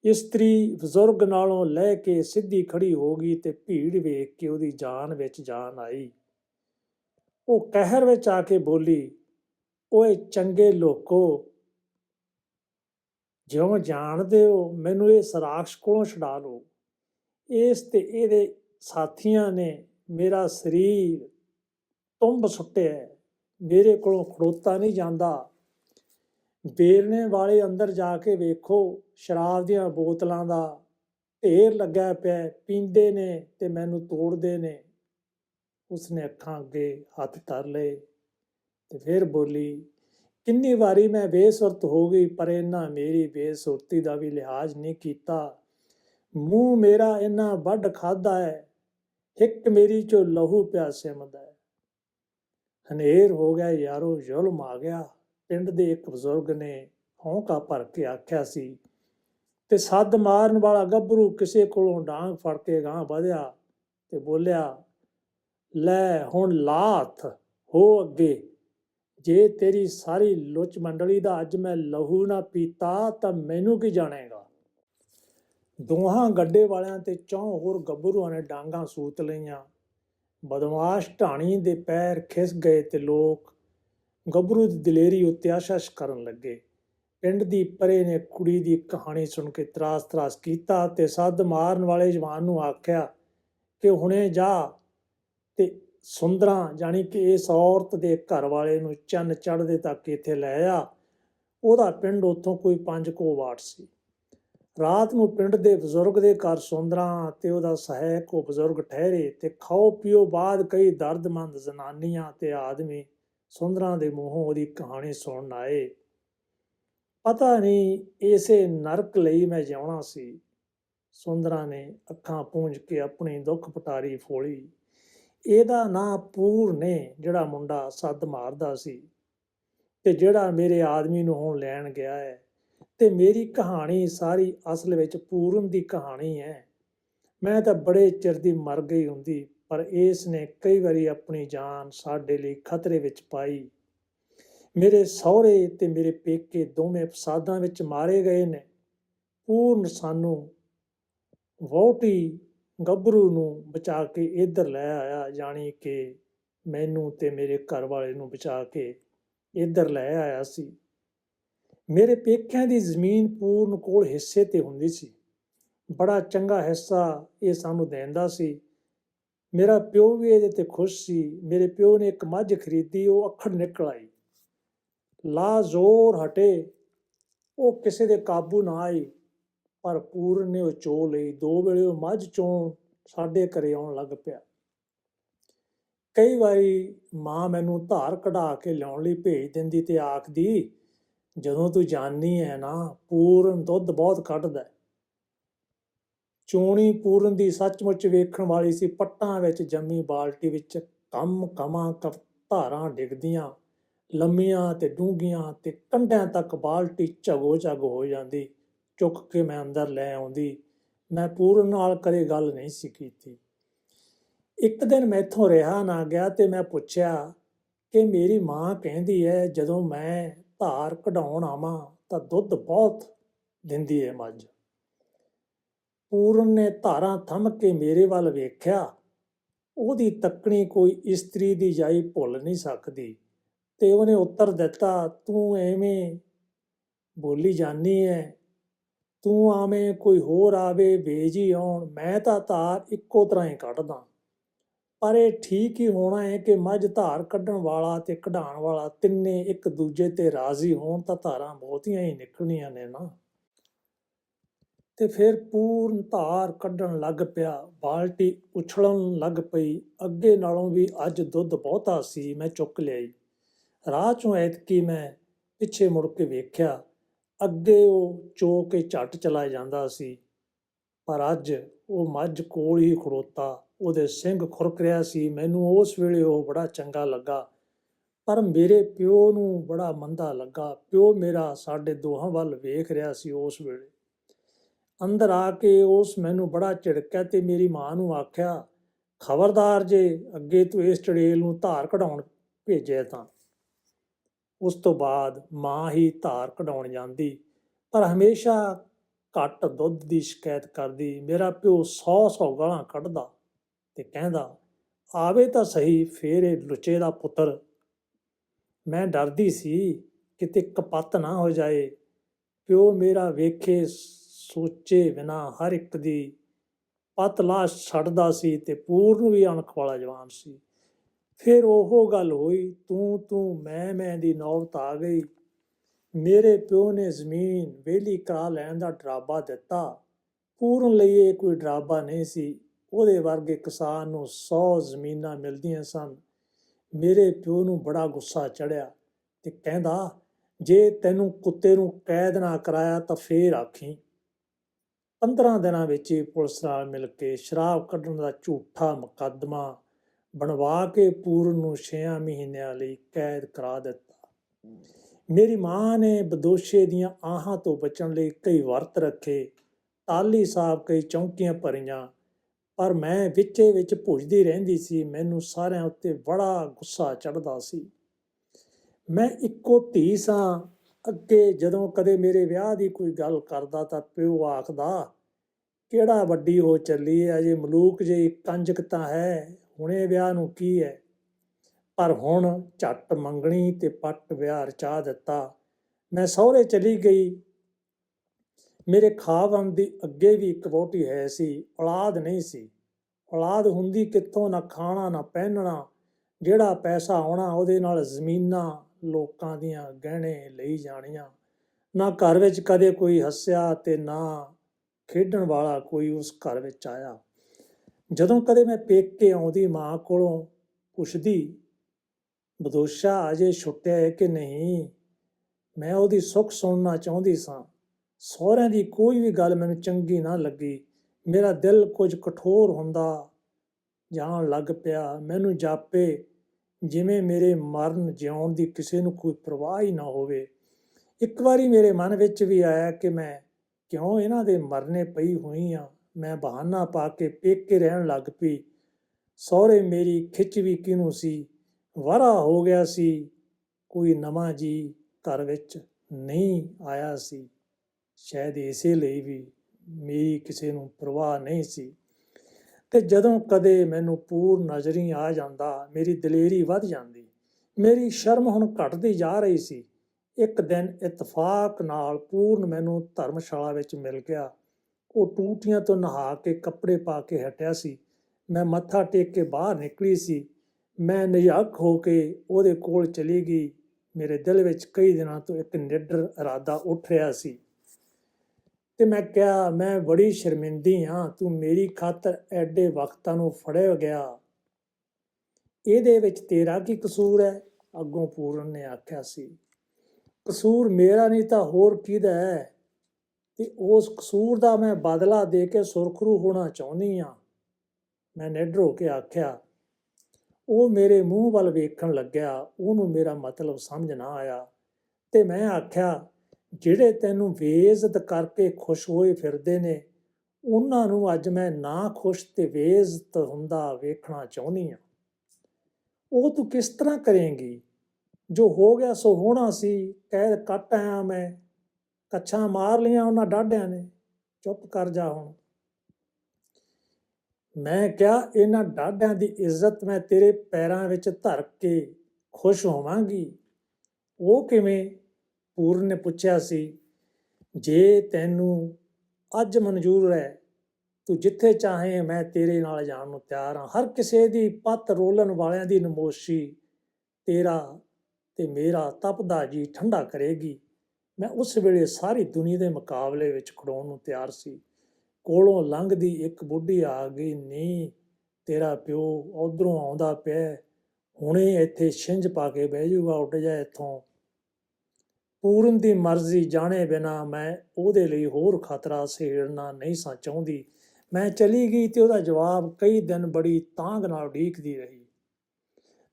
ਇਸਤਰੀ ਬਜ਼ੁਰਗ ਨਾਲੋਂ ਲੈ ਕੇ ਸਿੱਧੀ ਖੜੀ ਹੋ ਗਈ ਤੇ ਭੀੜ ਵੇਖ ਕੇ ਉਹਦੀ ਜਾਨ ਵਿੱਚ ਜਾਨ ਆਈ। ਉਹ ਕਹਿਰ ਵਿੱਚ ਆ ਕੇ ਬੋਲੀ, ਓਏ ਚੰਗੇ ਲੋਕੋ, ਜਿਉਂ ਜਾਣਦੇ ਹੋ, ਮੈਨੂੰ ਇਹ ਸਰਾਖਸ਼ ਕੋਲੋਂ ਛਡਾ ਲਓ। ਇਸ ਤੇ ਇਹਦੇ ਸਾਥੀਆਂ ਨੇ ਮੇਰਾ ਸਰੀਰ ਤੁੰਬ ਸੁੱਟਿਆ ਮੇਰੇ ਕੋਲੋਂ ਖੜੋਤਾ ਨਹੀਂ ਜਾਂਦਾ। ਬੇਲਣੇ ਵਾਲੇ ਅੰਦਰ ਜਾ ਕੇ ਵੇਖੋ, ਸ਼ਰਾਬ ਦੀਆਂ ਬੋਤਲਾਂ ਦਾ ਢੇਰ ਲੱਗਾ ਪਿਆ, ਪੀਂਦੇ ਨੇ ਤੇ ਮੈਨੂੰ ਤੋੜਦੇ ਨੇ। ਉਸਨੇ ਅੱਖਾਂ ਅੱਗੇ ਹੱਥ ਧਰ ਲਏ ਤੇ ਫਿਰ ਬੋਲੀ, ਕਿੰਨੀ ਵਾਰੀ ਮੈਂ ਬੇਸੁਰਤ ਹੋ ਗਈ, ਪਰ ਇਹਨਾਂ ਮੇਰੀ ਬੇਸੁਰਤੀ ਦਾ ਵੀ ਲਿਹਾਜ਼ ਨਹੀਂ ਕੀਤਾ। ਮੂੰਹ ਮੇਰਾ ਇਹਨਾਂ ਵੱਢ ਖਾਦਾ ਹੈ ਇੱਕ ਮੇਰੀ ਚੋਂ ਲਹੂ ਪਿਆ ਸਿਮਦਾ ਹੈ। ਹਨੇਰ ਹੋ ਗਿਆ, ਯਾਰੋ ਜ਼ੁਲਮ ਆ ਗਿਆ। ਪਿੰਡ ਦੇ ਇੱਕ ਬਜ਼ੁਰਗ ਨੇ ਹੌਂਕਾ ਭਰ ਕੇ ਆਖਿਆ ਸੀ, ਤੇ ਸੱਦ ਮਾਰਨ ਵਾਲਾ ਗੱਭਰੂ ਕਿਸੇ ਕੋਲੋਂ ਡਾਂਗ ਫੜ ਕੇ ਗਾਂ ਵਧਿਆ? ਤੇ ਬੋਲਿਆ, ਲੈ, ਹੁਣ ਲਾਥ, ਹੋ ਅੱਗੇ। ਜੇ ਤੇਰੀ ਸਾਰੀ ਲੁੱਚ ਮੰਡਲੀ ਦਾ ਅੱਜ ਮੈਂ ਲਹੂ ਨਾ ਪੀਤਾ, ਤਾਂ ਮੈਨੂੰ ਕੀ ਜਾਣੇਗਾ? ਦੋਹਾਂ ਗੱਡੇ ਵਾਲਿਆਂ ਤੇ ਚੌਂ ਹੋਰ ਗੱਭਰੂਆਂ ਨੇ ਡਾਂਗਾਂ ਸੂਤ ਲਈਆਂ। ਬਦਮਾਸ਼ ਢਾਣੀ ਦੇ ਪੈਰ ਖਿਸ ਗਏ ਤੇ ਲੋਕ ਗੱਭਰੂ ਦੀ ਦਲੇਰੀ ਉੱਤੇ ਆਸ਼ਾਸ਼ ਕਰਨ ਲੱਗੇ। ਪਿੰਡ ਦੀ ਪਰੇ ਨੇ ਕੁੜੀ ਦੀ ਕਹਾਣੀ ਸੁਣ ਕੇ ਤਰਾਸ-ਤਰਾਸ ਕੀਤਾ ਤੇ ਸੱਦ ਮਾਰਨ ਵਾਲੇ ਜਵਾਨ ਨੂੰ ਆਖਿਆ ਕਿ ਹੁਣੇ ਜਾ ਤੇ ਸੁੰਦਰਾਂ ਜਾਣੀ ਕਿ ਇਸ ਔਰਤ ਦੇ ਘਰ ਵਾਲੇ ਨੂੰ ਚੰਨ ਚੜ੍ਹਦੇ ਤੱਕ ਇੱਥੇ ਲੈ ਆ। ਉਹਦਾ ਪਿੰਡ ਉੱਥੋਂ ਕੋਈ 5 ਕੋ ਵਾਟ ਸੀ। ਰਾਤ ਨੂੰ ਪਿੰਡ ਦੇ ਬਜ਼ੁਰਗ ਦੇ ਘਰ ਸੁੰਦਰਾਂ ਤੇ ਉਹਦਾ ਸਹਾਇਕ ਉਹ ਬਜ਼ੁਰਗ ਠਹਿਰੇ ਤੇ ਖਾਓ ਪੀਓ ਬਾਅਦ ਕਈ ਦਰਦਮੰਦ ਜ਼ਨਾਨੀਆਂ ਤੇ ਆਦਮੀ ਸੁੰਦਰਾਂ ਦੇ ਮੂੰਹੋਂ ਉਹਦੀ ਕਹਾਣੀ ਸੁਣਨ ਆਏ। ਪਤਾ ਨਹੀਂ ਇਸੇ ਨਰਕ ਲਈ ਮੈਂ ਜਿਉਣਾ ਸੀ। ਸੁੰਦਰਾਂ ਨੇ ਅੱਖਾਂ ਪੂੰਝ ਕੇ ਆਪਣੀ ਦੁੱਖ ਪਟਾਰੀ ਫੋਲੀ। ਇਹਦਾ ਨਾਂ ਪੂਰ ਨੇ, ਜਿਹੜਾ ਮੁੰਡਾ ਸੱਦ ਮਾਰਦਾ ਸੀ ਤੇ ਜਿਹੜਾ ਮੇਰੇ ਆਦਮੀ ਨੂੰ ਹੁਣ ਲੈਣ ਗਿਆ ਹੈ। ਤੇ ਮੇਰੀ ਕਹਾਣੀ ਸਾਰੀ ਅਸਲ ਵਿੱਚ ਪੂਰਨ ਦੀ ਕਹਾਣੀ ਹੈ। ਮੈਂ ਤਾਂ ਬੜੇ ਚਿਰ ਦੀ ਮਰ ਗਈ ਹੁੰਦੀ, ਪਰ ਇਸ ਨੇ ਕਈ ਵਾਰੀ ਆਪਣੀ ਜਾਨ ਸਾਡੇ ਲਈ ਖਤਰੇ ਵਿੱਚ ਪਾਈ। ਮੇਰੇ ਸਹੁਰੇ ਤੇ ਮੇਰੇ ਪੇਕੇ ਦੋਵੇਂ ਫਸਾਦਾਂ ਵਿੱਚ ਮਾਰੇ ਗਏ ਨੇ। ਪੂਰਨ ਸਾਨੂੰ ਵਹੁਟੀ ਗੱਭਰੂ ਨੂੰ ਬਚਾ ਕੇ ਇੱਧਰ ਲੈ ਆਇਆ ਜਾਣੀ ਕਿ ਮੈਨੂੰ ਤੇ ਮੇਰੇ ਘਰ ਵਾਲੇ ਨੂੰ ਬਚਾ ਕੇ ਇੱਧਰ ਲੈ ਆਇਆ ਸੀ। ਮੇਰੇ ਪੇਕਿਆਂ ਦੀ ਜ਼ਮੀਨ ਪੂਰਨ ਕੋਲ ਹਿੱਸੇ ਤੇ ਹੁੰਦੀ ਸੀ। ਬੜਾ ਚੰਗਾ ਹਿੱਸਾ ਇਹ ਸਾਨੂੰ ਦੇਂਦਾ ਸੀ। ਮੇਰਾ ਪਿਓ ਵੀ ਇਹਦੇ ਤੇ ਖੁਸ਼ ਸੀ। ਮੇਰੇ ਪਿਓ ਨੇ ਇੱਕ ਮੱਝ ਖਰੀਦੀ, ਉਹ ਅੱਖੜ ਨਿਕਲ ਆਈ। ਲਾ ਜ਼ੋਰ ਹਟੇ, ਉਹ ਕਿਸੇ ਦੇ ਕਾਬੂ ਨਾ ਆਈ, ਪਰ ਪੂਰਨ ਨੇ ਉਹ ਚੋ ਲਈ। ਦੋ ਵੇਲੇ ਉਹ ਮੱਝ ਚੋਂ ਸਾਡੇ ਘਰੇ ਆਉਣ ਲੱਗ ਪਿਆ। ਕਈ ਵਾਰੀ ਮਾਂ ਮੈਨੂੰ ਧਾਰ ਕਢਾ ਕੇ ਲਿਆਉਣ ਲਈ ਭੇਜ ਦਿੰਦੀ ਤੇ ਆਖਦੀ ਜਦੋਂ ਤੂੰ ਜਾਣੀ ਹੈ ਨਾ, ਪੂਰਨ ਦੁੱਧ ਬਹੁਤ ਕੱਢਦਾ ਚੋਣੀ ਪੂਰਨ ਦੀ ਸੱਚਮੁੱਚ ਵੇਖਣ ਵਾਲੀ ਸੀ, ਪੱਟਾਂ ਵਿੱਚ ਜੰਮੀ ਬਾਲਟੀ ਵਿੱਚ ਕੰਮ ਕਮਾਂ ਕਪ ਧਾਰਾਂ ਡਿੱਗਦੀਆਂ, ਲੰਮੀਆਂ ਤੇ ਡੂੰਘੀਆਂ ਤੇ ਕੰਢਿਆਂ ਤੱਕ ਬਾਲਟੀ ਝਗੋ ਝਗ ਹੋ ਜਾਂਦੀ। ਚੁੱਕ ਕੇ ਮੈਂ ਅੰਦਰ ਲੈ ਆਉਂਦੀ। ਮੈਂ ਪੂਰਨ ਨਾਲ ਕਦੇ ਗੱਲ ਨਹੀਂ ਸੀ ਕੀਤੀ। ਇੱਕ ਦਿਨ ਮੈਥੋਂ ਰਿਹਾ ਨਾ ਗਿਆ ਤੇ ਮੈਂ ਪੁੱਛਿਆ ਕਿ ਮੇਰੀ ਮਾਂ ਕਹਿੰਦੀ ਹੈ, ਜਦੋਂ ਮੈਂ ਧਾਰ ਕਢਾਉਣ ਆਵਾਂ ਤਾਂ ਦੁੱਧ ਬਹੁਤ ਦਿੰਦੀ ਹੈ ਮੱਝ। ਪੂਰਨ ਨੇ ਧਾਰਾਂ ਥੰਮ ਕੇ ਮੇਰੇ ਵੱਲ ਵੇਖਿਆ। ਉਹਦੀ ਤੱਕਣੀ ਕੋਈ ਇਸਤਰੀ ਦੀ ਜਾਈ ਭੁੱਲ ਨਹੀਂ ਸਕਦੀ ਤੇ ਉਹਨੇ ਉੱਤਰ ਦਿੱਤਾ, ਤੂੰ ਐਵੇਂ ਬੋਲੀ ਜਾਨੀ ਹੈ ਤੂੰ ਆਵੇਂ ਕੋਈ ਹੋਰ ਆਵੇ ਵੇਜੀ ਆਉਣ। ਮੈਂ ਤਾਂ ਧਾਰ ਇੱਕੋ ਤਰ੍ਹਾਂ ਹੀ ਕੱਢਦਾ। ਪਰ ਇਹ ਠੀਕ ਹੀ ਹੋਣਾ ਹੈ ਕਿ ਮੱਝ ਧਾਰ ਕੱਢਣ ਵਾਲਾ ਤੇ ਕਢਾਉਣ ਵਾਲਾ ਤਿੰਨੇ ਇੱਕ ਦੂਜੇ ਤੇ ਰਾਜ਼ੀ ਹੋਣ ਤਾਂ ਧਾਰਾਂ ਬਹੁਤੀਆਂ ਹੀ ਨਿਕਲਣੀਆਂ ਨੇ ਨਾ। ਤੇ ਫਿਰ ਪੂਰਨ ਧਾਰ ਕੱਢਣ ਲੱਗ ਪਿਆ, ਬਾਲਟੀ ਉਛਲਣ ਲੱਗ ਪਈ, ਅੱਗੇ ਨਾਲੋਂ ਵੀ ਅੱਜ ਦੁੱਧ ਬਹੁਤਾ ਸੀ, ਮੈਂ ਚੁੱਕ ਲਿਆਈ। ਰਾਹ ਚੋਂ ਐਤਕੀ ਮੈਂ ਪਿੱਛੇ ਮੁੜ ਕੇ ਵੇਖਿਆ, ਅੱਗੇ ਉਹ ਚੋ ਕੇ ਝੱਟ ਚਲਾ ਜਾਂਦਾ ਸੀ, ਪਰ ਅੱਜ ਉਹ ਮੱਝ ਕੋਲ ਹੀ ਖੜੋਤਾ। ਉਹਦੇ ਸਿੰਘ ਖੁਰਕ ਰਿਹਾ ਸੀ। ਮੈਨੂੰ ਉਸ ਵੇਲੇ ਉਹ ਬੜਾ ਚੰਗਾ ਲੱਗਾ, ਪਰ ਮੇਰੇ ਪਿਓ ਨੂੰ ਬੜਾ ਮੰਦਾ ਲੱਗਾ। ਪਿਓ ਮੇਰਾ ਸਾਡੇ ਦੋਹਾਂ ਵੱਲ ਵੇਖ ਰਿਹਾ ਸੀ ਉਸ ਵੇਲੇ। ਅੰਦਰ ਆ ਕੇ ਉਸ ਮੈਨੂੰ ਬੜਾ ਝਿੜਕਿਆ ਤੇ ਮੇਰੀ ਮਾਂ ਨੂੰ ਆਖਿਆ, ਖਬਰਦਾਰ ਜੇ ਅੱਗੇ ਤੂੰ ਇਸ ਚੜੇਲ ਨੂੰ ਧਾਰ ਕਢਾਉਣ ਭੇਜਿਆ ਤਾਂ। ਉਸ ਤੋਂ ਬਾਅਦ ਮਾਂ ਹੀ ਧਾਰ ਕਢਾਉਣ ਜਾਂਦੀ, ਪਰ ਹਮੇਸ਼ਾ ਘੱਟ ਦੁੱਧ ਦੀ ਸ਼ਿਕਾਇਤ ਕਰਦੀ। ਮੇਰਾ ਪਿਓ 100-100 ਗਾਲਾਂ ਕੱਢਦਾ। ਤੇ ਕਹਿੰਦਾ, ਆਵੇ ਤਾਂ ਸਹੀ ਫੇਰ ਇਹ ਲੁਚੇ ਦਾ ਪੁੱਤਰ। ਮੈਂ ਡਰਦੀ ਸੀ ਕਿਤੇ ਕਪੱਤ ਨਾ ਹੋ ਜਾਏ। ਪਿਓ ਮੇਰਾ ਵੇਖੇ ਸੋਚੇ ਬਿਨਾ ਹਰ ਇੱਕ ਦੀ। ਪਤ ਲਾਸ਼ ਛੱਡਦਾ ਸੀ ਤੇ ਪੂਰਨ ਵੀ ਅਣਖ ਵਾਲਾ ਜਵਾਨ ਸੀ। ਫਿਰ ਉਹ ਗੱਲ ਹੋਈ, ਤੂੰ ਤੂੰ, ਮੈਂ ਮੈਂ ਦੀ ਨੌਬਤ ਆ ਗਈ। ਮੇਰੇ ਪਿਓ ਨੇ ਜ਼ਮੀਨ ਵੇਲੀ ਕਰਾ ਲੈਣ ਦਾ ਡਰਾਬਾ ਦਿੱਤਾ। ਪੂਰਨ ਲਈ ਇਹ ਕੋਈ ਡਰਾਬਾ ਨਹੀਂ ਸੀ। ਉਹਦੇ ਵਰਗੇ ਕਿਸਾਨ ਨੂੰ 100 ਜ਼ਮੀਨਾਂ ਮਿਲਦੀਆਂ ਸਨ। ਮੇਰੇ ਪਿਓ ਨੂੰ ਬੜਾ ਗੁੱਸਾ ਚੜਿਆ ਤੇ ਕਹਿੰਦਾ, ਜੇ ਤੈਨੂੰ ਕੁੱਤੇ ਨੂੰ ਕੈਦ ਨਾ ਕਰਾਇਆ ਤਾਂ ਫੇਰ ਆਖੀ। 15 ਦਿਨਾਂ ਵਿੱਚ ਹੀ ਪੁਲਿਸ ਨਾਲ ਮਿਲ ਕੇ ਸ਼ਰਾਬ ਕੱਢਣ ਦਾ ਝੂਠਾ ਮੁਕੱਦਮਾ ਬਣਵਾ ਕੇ ਪੂਰਨ ਨੂੰ 6 ਮਹੀਨਿਆਂ ਲਈ ਕੈਦ ਕਰਾ ਦਿੱਤਾ। ਮੇਰੀ ਮਾਂ ਨੇ ਬਦੋਸ਼ੇ ਦੀਆਂ ਆਹਾਂ ਤੋਂ ਬਚਣ ਲਈ ਕਈ ਵਰਤ ਰੱਖੇ ਤਾਲੀ ਸਾਹਿਬ ਕਈ ਚੌਂਕੀਆਂ ਭਰੀਆਂ ਪਰ ਮੈਂ ਵਿੱਚੇ ਵਿੱਚ ਭੁੱਜਦੀ ਰਹਿੰਦੀ ਸੀ, ਮੈਨੂੰ ਸਾਰਿਆਂ ਉੱਤੇ ਬੜਾ ਗੁੱਸਾ ਚੜਦਾ ਸੀ। ਮੈਂ ਇੱਕੋ ਧੀ ਸਾਂ, ਅੱਗੇ ਜਦੋਂ ਕਦੇ ਮੇਰੇ ਵਿਆਹ ਦੀ ਕੋਈ ਗੱਲ ਕਰਦਾ ਤਾਂ ਪਿਓ ਆਖਦਾ, ਕਿਹੜਾ ਵੱਡੀ ਹੋ ਚੱਲੀ ਹੈ ਅਜੇ ਮਲੂਕ ਜੇ ਕੰਜਕ ਤਾਂ ਹੈ, ਹੁਣੇ ਵਿਆਹ ਨੂੰ ਕੀ ਹੈ ਪਰ ਹੁਣ ਝੱਟ ਮੰਗਣੀ ਤੇ ਪੱਟ ਵਿਆਹ ਰਚਾ ਦਿੱਤਾ। ਮੈਂ ਸਹੁਰੇ ਚਲੀ ਗਈ ਮੇਰੇ ਖਾਵਨ ਦੀ ਅੱਗੇ ਵੀ ਇੱਕ ਵੋਟੀ ਹੈ ਸੀ, ਔਲਾਦ ਨਹੀਂ ਸੀ। ਔਲਾਦ ਹੁੰਦੀ ਕਿੱਥੋਂ ਨਾ ਖਾਣਾ, ਨਾ ਪਹਿਨਣਾ, ਜਿਹੜਾ ਪੈਸਾ ਆਉਣਾ ਉਹਦੇ ਨਾਲ ਜ਼ਮੀਨਾਂ ਲੋਕਾਂ ਦੀਆਂ ਗਹਿਣੇ ਲਈ ਜਾਣੀਆਂ। ਨਾ ਘਰ ਵਿੱਚ ਕਦੇ ਕੋਈ ਹੱਸਿਆ ਤੇ ਨਾ ਖੇਡਣ ਵਾਲਾ ਕੋਈ ਉਸ ਘਰ ਵਿੱਚ ਆਇਆ। ਜਦੋਂ ਕਦੇ ਮੈਂ ਪੇਕੇ ਆਉਂਦੀ ਮਾਂ ਕੋਲੋਂ ਪੁੱਛਦੀ, ਬਦੋਸ਼ਾ, ਅਜੇ ਛੁੱਟਿਆ ਹੈ ਕਿ ਨਹੀਂ? ਮੈਂ ਉਹਦੀ ਸੁੱਖ ਸੁਣਨਾ ਚਾਹੁੰਦੀ ਸਾਂ। ਸਹੁਰਿਆਂ ਦੀ ਕੋਈ ਵੀ ਗੱਲ ਮੈਨੂੰ ਚੰਗੀ ਨਾ ਲੱਗੀ। ਮੇਰਾ ਦਿਲ ਕੁਝ ਕਠੋਰ ਹੁੰਦਾ ਜਾਣ ਲੱਗ ਪਿਆ। ਮੈਨੂੰ ਜਾਪੇ ਜਿਵੇਂ ਮੇਰੇ ਮਰਨ ਜਿਉਣ ਦੀ ਕਿਸੇ ਨੂੰ ਕੋਈ ਪਰਵਾਹ ਹੀ ਨਾ ਹੋਵੇ। ਇੱਕ ਵਾਰੀ ਮੇਰੇ ਮਨ ਵਿੱਚ ਵੀ ਆਇਆ ਕਿ ਮੈਂ ਕਿਉਂ ਇਹਨਾਂ ਦੇ ਮਰਨੇ ਪਈ ਹੋਈ ਆ। ਮੈਂ ਬਹਾਨਾ ਪਾ ਕੇ ਪੇਕੇ ਰਹਿਣ ਲੱਗ ਪਈ। ਸਹੁਰੇ ਮੇਰੀ ਖਿੱਚ ਵੀ ਕਿਨੂੰ ਸੀ? ਵਾਰਾ ਹੋ ਗਿਆ ਸੀ। ਕੋਈ ਨਵਾਂ ਜੀ ਘਰ ਵਿੱਚ ਨਹੀਂ ਆਇਆ ਸੀ। ਸ਼ਾਇਦ ਇਸੇ ਲਈ ਵੀ ਮੇਰੀ ਕਿਸੇ ਨੂੰ ਪਰਵਾਹ ਨਹੀਂ ਸੀ। ਤੇ ਜਦੋਂ ਕਦੇ ਮੈਨੂੰ ਪੂਰ ਨਜ਼ਰੀ ਆ ਜਾਂਦਾ, ਮੇਰੀ ਦਲੇਰੀ ਵੱਧ ਜਾਂਦੀ, ਮੇਰੀ ਸ਼ਰਮ ਹੁਣ ਘਟਦੀ ਜਾ ਰਹੀ ਸੀ। ਇੱਕ ਦਿਨ ਇਤਫਾਕ ਨਾਲ ਪੂਰਨ ਮੈਨੂੰ ਧਰਮਸ਼ਾਲਾ ਵਿੱਚ ਮਿਲ ਗਿਆ। ਉਹ ਟੂਟੀਆਂ ਤੋਂ ਨਹਾ ਕੇ ਕੱਪੜੇ ਪਾ ਕੇ ਹਟਿਆ ਸੀ। ਮੈਂ ਮੱਥਾ ਟੇਕ ਕੇ ਬਾਹਰ ਨਿਕਲੀ ਸੀ। ਮੈਂ ਨਿਝੱਕ ਹੋ ਕੇ ਉਹਦੇ ਕੋਲ ਚਲੀ ਗਈ। ਮੇਰੇ ਦਿਲ ਵਿੱਚ ਕਈ ਦਿਨਾਂ ਤੋਂ ਇੱਕ ਨਿੱਡਰ ਇਰਾਦਾ ਉੱਠ ਰਿਹਾ ਸੀ। ਤੇ ਮੈਂ ਕਿਹਾ, ਮੈਂ ਬੜੀ ਸ਼ਰਮਿੰਦੀ ਹਾਂ ਤੂੰ ਮੇਰੀ ਖਾਤਰ ਐਡੇ ਵਕਤਾਂ ਨੂੰ ਫੜਿਆ ਗਿਆ। ਇਹਦੇ ਵਿੱਚ ਤੇਰਾ ਕੀ ਕਸੂਰ ਹੈ? ਅੱਗੋਂ ਪੂਰਨ ਨੇ ਆਖਿਆ ਸੀ। ਕਸੂਰ ਮੇਰਾ ਨਹੀਂ ਤਾਂ ਹੋਰ ਕਿਹਦਾ ਹੈ? ਤੇ ਉਸ ਕਸੂਰ ਦਾ ਮੈਂ ਬਦਲਾ ਦੇ ਕੇ ਸੁਰਖਰੂ ਹੋਣਾ ਚਾਹੁੰਦੀ ਆ। ਮੈਂ ਨਿਡਰ ਹੋ ਕੇ ਆਖਿਆ। ਉਹ ਮੇਰੇ ਮੂੰਹ ਵੱਲ ਵੇਖਣ ਲੱਗਿਆ। ਉਹਨੂੰ ਮੇਰਾ ਮਤਲਬ ਸਮਝ ਨਾ ਆਇਆ। ਤੇ ਮੈਂ ਆਖਿਆ ਜਿਹੜੇ ਤੈਨੂੰ ਬੇਇੱਜ਼ਤ ਕਰਕੇ ਖੁਸ਼ ਹੋਏ ਫਿਰਦੇ ਨੇ, ਉਹਨਾਂ ਨੂੰ ਅੱਜ ਮੈਂ ਨਾ ਖੁਸ਼ ਤੇ ਬੇਇੱਜ਼ਤ ਹੁੰਦਾ ਵੇਖਣਾ ਚਾਹੁੰਦੀ ਆ ਉਹ ਤੂੰ ਕਿਸ ਤਰ੍ਹਾਂ ਕਰੇਂਗੀ? ਜੋ ਹੋ ਗਿਆ ਸੋ ਹੋਣਾ ਸੀ ਕਹਿ ਕੱਟ ਆਇਆ ਮੈਂ, ਕੱਛਾਂ ਮਾਰ ਲੀਆਂ ਉਹਨਾਂ ਡਾਢਿਆਂ ਨੇ, ਚੁੱਪ ਕਰ ਜਾ ਹੁਣ। ਮੈਂ ਕਿਹਾ, ਇਹਨਾਂ ਡਾਢਿਆਂ ਦੀ ਇੱਜ਼ਤ ਮੈਂ ਤੇਰੇ ਪੈਰਾਂ ਵਿੱਚ ਧਰ ਕੇ ਖੁਸ਼ ਹੋਵਾਂਗੀ। ਉਹ ਕਿਵੇਂ? ਪੂਰਨ ਨੇ ਪੁੱਛਿਆ ਸੀ, ਜੇ ਤੈਨੂੰ ਅੱਜ ਮਨਜ਼ੂਰ ਹੈ, ਤੂੰ ਜਿੱਥੇ ਚਾਹੇ ਮੈਂ ਤੇਰੇ ਨਾਲ ਜਾਣ ਨੂੰ ਤਿਆਰ ਹਾਂ। ਹਰ ਕਿਸੇ ਦੀ ਪੱਤ ਰੋਲਣ ਵਾਲਿਆਂ ਦੀ ਨਮੋਸ਼ੀ ਤੇਰਾ ਤੇ ਮੇਰਾ ਤਪਦਾ ਜੀ ਠੰਡਾ ਕਰੇਗੀ। ਮੈਂ ਉਸ ਵੇਲੇ ਸਾਰੀ ਦੁਨੀਆ ਦੇ ਮੁਕਾਬਲੇ ਵਿੱਚ ਖੜੋਣ ਨੂੰ ਤਿਆਰ ਸੀ। ਕੋਲੋਂ ਲੰਘਦੀ ਇੱਕ ਬੁੱਢੀ ਆ ਗਈ ਨਹੀਂ ਤੇਰਾ ਪਿਓ ਉਧਰੋਂ ਆਉਂਦਾ ਪਿਆ ਹੁਣੇ ਇੱਥੇ ਛਿੰਝ ਪਾ ਕੇ ਬਹਿ ਜਾਊਗਾ ਉੱਡ ਜਾ ਇੱਥੋਂ। ਪੂਰਨ ਦੀ ਮਰਜ਼ੀ ਜਾਣੇ ਬਿਨਾ ਮੈਂ ਉਹਦੇ ਲਈ ਹੋਰ ਖਤਰਾ ਸੇੜਨਾ ਨਹੀਂ ਸਾਂ ਚਾਹੁੰਦੀ। ਮੈਂ ਚਲੀ ਗਈ ਤੇ ਉਹਦਾ ਜਵਾਬ ਕਈ ਦਿਨ ਬੜੀ ਤਾਂਗ ਨਾਲ ਉਡੀਕਦੀ ਰਹੀ।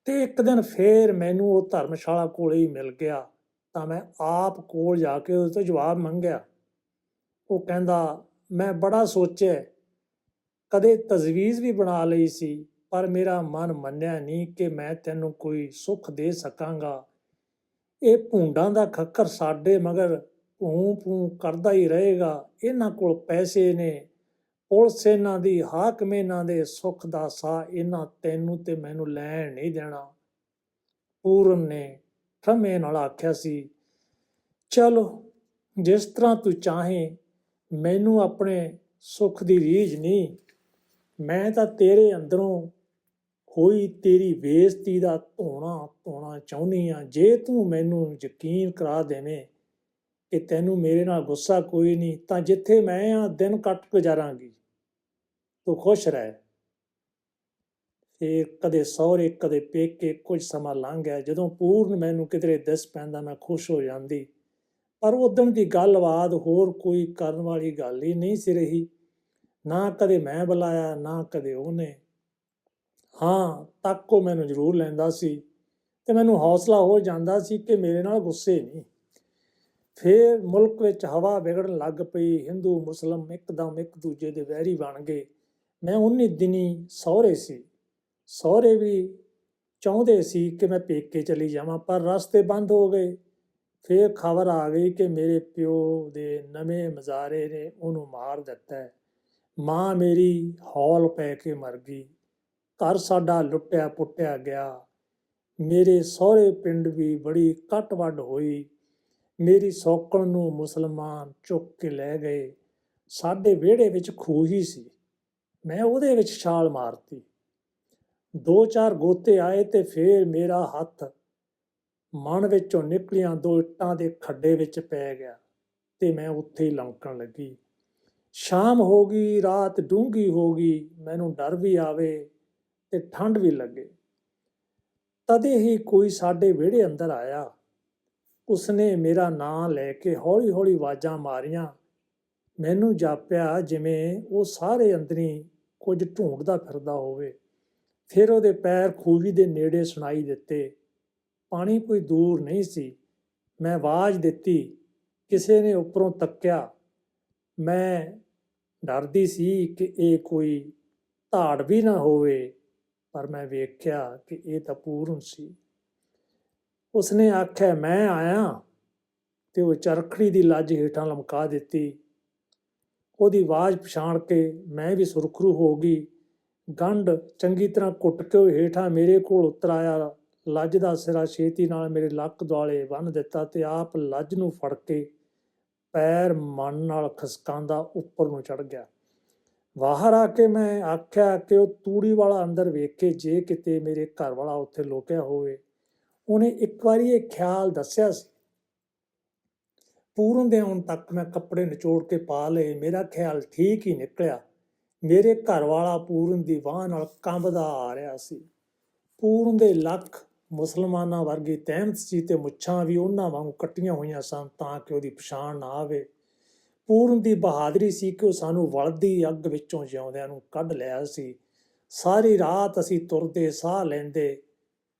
ਤੇ ਇੱਕ ਦਿਨ ਫੇਰ ਮੈਨੂੰ ਉਹ ਧਰਮਸ਼ਾਲਾ ਕੋਲੇ ਹੀ ਮਿਲ ਗਿਆ ਤਾਂ ਮੈਂ ਆਪ ਕੋਲ ਜਾ ਕੇ ਉਹਦੇ ਤੋਂ ਜਵਾਬ ਮੰਗਿਆ। ਉਹ ਕਹਿੰਦਾ, ਮੈਂ ਬੜਾ ਸੋਚਿਆ, ਕਦੇ ਤਜਵੀਜ਼ ਵੀ ਬਣਾ ਲਈ ਸੀ, ਪਰ ਮੇਰਾ ਮਨ ਮੰਨਿਆ ਨਹੀਂ ਕਿ ਮੈਂ ਤੈਨੂੰ ਕੋਈ ਸੁੱਖ ਦੇ ਸਕਾਂਗਾ। ਇਹ ਭੂੰਡਾਂ ਦਾ ਖੱਕਰ ਸਾਡੇ ਮਗਰ ਭੂੰ ਭੂੰ ਕਰਦਾ ਹੀ ਰਹੇਗਾ। ਇਹਨਾਂ ਕੋਲ ਪੈਸੇ ਨੇ। ਪੁਲਿਸ ਇਹਨਾਂ ਦੀ, ਹਾਕਮ ਇਹਨਾਂ ਦੇ ਸੁੱਖ ਦਾ ਸਾਹ ਇਹਨਾਂ ਤੈਨੂੰ ਤੇ ਮੈਨੂੰ ਲੈਣ ਨਹੀਂ ਦੇਣਾ। ਪੂਰਨ ਨੇ ਠਮੇ ਨਾਲ ਆਖਿਆ ਸੀ, ਚਲੋ, ਜਿਸ ਤਰ੍ਹਾਂ ਤੂੰ ਚਾਹੇ, ਮੈਨੂੰ ਆਪਣੇ ਸੁੱਖ ਦੀ ਰੀਝ ਨਹੀਂ। ਮੈਂ ਤਾਂ ਤੇਰੇ ਅੰਦਰੋਂ ਹੋਈ ਤੇਰੀ ਬੇਇੱਜ਼ਤੀ ਦਾ ਧੋਣਾ ਧੋਣਾ ਚਾਹੁੰਦੀ ਆ ਜੇ ਤੂੰ ਮੈਨੂੰ ਯਕੀਨ ਕਰਾ ਦੇਵੇਂ ਕਿ ਤੈਨੂੰ ਮੇਰੇ ਨਾਲ ਗੁੱਸਾ ਕੋਈ ਨਹੀਂ, ਤਾਂ ਜਿੱਥੇ ਮੈਂ ਆ ਦਿਨ ਕੱਟ ਗੁਜ਼ਾਰਾਂਗੀ। ਤੂੰ ਖੁਸ਼ ਰਹਿ। ਫਿਰ ਕਦੇ ਸਹੁਰੇ, ਕਦੇ ਪੇਕੇ ਕੁਝ ਸਮਾਂ ਲੰਘ ਗਿਆ। ਜਦੋਂ ਪੂਰਨ ਮੈਨੂੰ ਕਿਧਰੇ ਦਿਸ ਪੈਂਦਾ, ਮੈਂ ਖੁਸ਼ ਹੋ ਜਾਂਦੀ। ਪਰ ਉਦੋਂ ਦੀ ਗੱਲਬਾਤ ਹੋਰ ਕੋਈ ਕਰਨ ਵਾਲੀ ਗੱਲ ਹੀ ਨਹੀਂ ਸੀ ਰਹੀ। ਨਾ ਕਦੇ ਮੈਂ ਬੁਲਾਇਆ, ਨਾ ਕਦੇ ਉਹਨੇ। ਹਾਂ, ਤੱਕ ਉਹ ਮੈਨੂੰ ਜ਼ਰੂਰ ਲੈਂਦਾ ਸੀ ਤੇ ਮੈਨੂੰ ਹੌਸਲਾ ਹੋ ਜਾਂਦਾ ਸੀ ਕਿ ਮੇਰੇ ਨਾਲ ਗੁੱਸੇ ਨਹੀਂ। ਫਿਰ ਮੁਲਕ ਵਿੱਚ ਹਵਾ ਵਿਗੜਨ ਲੱਗ ਪਈ, ਹਿੰਦੂ, ਮੁਸਲਮ ਇੱਕਦਮ ਇੱਕ ਦੂਜੇ ਦੇ ਵੈਰੀ ਬਣ ਗਏ। ਮੈਂ ਉਨੀ ਦਿਨੀ ਸਹੁਰੇ ਸੀ। ਸਹੁਰੇ ਵੀ ਚਾਹੁੰਦੇ ਸੀ ਕਿ ਮੈਂ ਪੇਕੇ ਚਲੀ ਜਾਵਾਂ, ਪਰ ਰਸਤੇ ਬੰਦ ਹੋ ਗਏ। ਫਿਰ ਖਬਰ ਆ ਗਈ ਕਿ ਮੇਰੇ ਪਿਓ ਦੇ ਨਵੇਂ ਮਜ਼ਾਰੇ ਨੇ ਉਹਨੂੰ ਮਾਰ ਦਿੱਤਾ। ਮਾਂ ਮੇਰੀ ਹੌਲ ਪੈ ਕੇ ਮਰ ਗਈ। ਘਰ ਸਾਡਾ ਲੁੱਟਿਆ ਪੁੱਟਿਆ ਗਿਆ। ਮੇਰੇ ਸਹੁਰੇ ਪਿੰਡ ਵੀ ਬੜੀ ਕੱਟ ਵੱਡ ਹੋਈ। ਮੇਰੀ ਸੌਕਣ ਨੂੰ ਮੁਸਲਮਾਨ ਚੁੱਕ ਕੇ ਲੈ ਗਏ। ਸਾਡੇ ਵਿਹੜੇ ਵਿੱਚ ਖੂਹੀ ਸੀ। ਮੈਂ ਉਹਦੇ ਵਿੱਚ ਛਾਲ ਮਾਰਤੀ। ਦੋ ਚਾਰ ਗੋਤੇ ਆਏ ਤੇ ਫੇਰ ਮੇਰਾ ਹੱਥ ਮਨ ਵਿੱਚੋਂ ਨਿਕਲੀਆਂ ਦੋ ਇੱਟਾਂ ਦੇ ਖੱਡੇ ਵਿੱਚ ਪੈ ਗਿਆ ਤੇ ਮੈਂ ਉੱਥੇ ਹੀ ਲੰਕਣ ਲੱਗੀ। ਸ਼ਾਮ ਹੋ ਗਈ, ਰਾਤ ਡੂੰਗੀ ਹੋ ਗਈ, ਮੈਨੂੰ ਡਰ ਵੀ ਆਵੇ। ਤੇ ਠੰਡ ਵੀ ਲੱਗੇ। ਤਦੇ ਹੀ ਕੋਈ ਸਾਡੇ ਵਿਹੜੇ ਅੰਦਰ ਆਇਆ। ਉਸਨੇ ਮੇਰਾ ਨਾਂ ਲੈ ਕੇ ਹੌਲੀ-ਹੌਲੀ ਆਵਾਜ਼ਾਂ ਮਾਰੀਆਂ। ਮੈਨੂੰ ਜਾਪਿਆ ਜਿਵੇਂ ਉਹ ਸਾਰੇ ਅੰਦਰੀ ਕੁਝ ਢੂੰਡਦਾ ਫਿਰਦਾ ਹੋਵੇ। ਫਿਰ ਉਹਦੇ ਪੈਰ ਖੂਹੀ ਦੇ ਨੇੜੇ ਸੁਣਾਈ ਦਿੱਤੇ। ਪਾਣੀ ਕੋਈ ਦੂਰ ਨਹੀਂ ਸੀ। ਮੈਂ ਆਵਾਜ਼ ਦਿੱਤੀ। ਕਿਸੇ ਨੇ ਉੱਪਰੋਂ ਤੱਕਿਆ। ਮੈਂ ਡਰਦੀ ਸੀ ਕਿ ਇਹ ਕੋਈ ਧਾੜ ਵੀ ਨਾ ਹੋਵੇ। ਪਰ ਮੈਂ ਵੇਖਿਆ ਕਿ ਇਹ ਤਾਂ ਪੂਰਨ ਸੀ। ਉਸਨੇ ਆਖਿਆ, ਮੈਂ ਆਇਆ ਤੇ ਉਹ ਚਰਖੜੀ ਦੀ ਲੱਜ ਹੇਠਾਂ ਲਮਕਾ ਦਿੱਤੀ। ਉਹਦੀ ਆਵਾਜ਼ ਪਛਾਣ ਕੇ ਮੈਂ ਵੀ ਸੁਰਖਰੂ ਹੋ ਗਈ। ਗੰਢ ਚੰਗੀ ਤਰ੍ਹਾਂ ਕੁੱਟ ਕੇ ਉਹ ਹੇਠਾਂ ਮੇਰੇ ਕੋਲ ਉਤਰ ਆਇਆ ਲੱਜ ਦਾ ਸਿਰਾ ਛੇਤੀ ਨਾਲ ਮੇਰੇ ਲੱਕ ਦੁਆਲੇ ਬੰਨ ਦਿੱਤਾ ਤੇ ਆਪ ਲੱਜ ਨੂੰ ਫੜ ਕੇ ਪੈਰ ਮਨ ਨਾਲ ਖਸਕਾਂਦਾ ਉੱਪਰ ਨੂੰ ਚੜ ਗਿਆ। ਬਾਹਰ ਆ ਕੇ ਮੈਂ ਆਖਿਆ ਕਿ ਉਹ ਤੂੜੀ ਵਾਲਾ ਅੰਦਰ ਵੇਖ ਕੇ ਜੇ ਕਿਤੇ ਮੇਰੇ ਘਰ ਵਾਲਾ ਉੱਥੇ ਲੁਕਿਆ ਹੋਵੇ। ਉਹਨੇ ਇੱਕ ਵਾਰੀ ਇਹ ਖਿਆਲ ਦੱਸਿਆ ਸੀ। ਪੂਰਨ ਦੇ ਆਉਣ ਤੱਕ ਮੈਂ ਕੱਪੜੇ ਨਿਚੋੜ ਕੇ ਪਾ ਲਏ। ਮੇਰਾ ਖਿਆਲ ਠੀਕ ਹੀ ਨਿਕਲਿਆ। ਮੇਰੇ ਘਰ ਵਾਲਾ ਪੂਰਨ ਦੀ ਬਾਹ ਨਾਲ ਕੰਬਦਾ ਆ ਰਿਹਾ ਸੀ। ਪੂਰਨ ਦੇ ਲੱਖ ਮੁਸਲਮਾਨਾਂ ਵਰਗੀ ਤਹਿਮਤ ਸੀ ਤੇ ਮੁੱਛਾਂ ਵੀ ਉਹਨਾਂ ਵਾਂਗੂ ਕੱਟੀਆਂ ਹੋਈਆਂ ਸਨ ਤਾਂ ਕਿ ਉਹਦੀ ਪਛਾਣ ਨਾ ਆਵੇ। ਪੂਰਨ ਦੀ ਬਹਾਦਰੀ ਸੀ ਕਿ ਉਹ ਸਾਨੂੰ ਵਲਦੀ ਅੱਗ ਵਿੱਚੋਂ ਜਿਉਂਦਿਆਂ ਨੂੰ ਕੱਢ ਲਿਆ ਸੀ। ਸਾਰੀ ਰਾਤ ਅਸੀਂ ਤੁਰਦੇ, ਸਾਹ ਲੈਂਦੇ।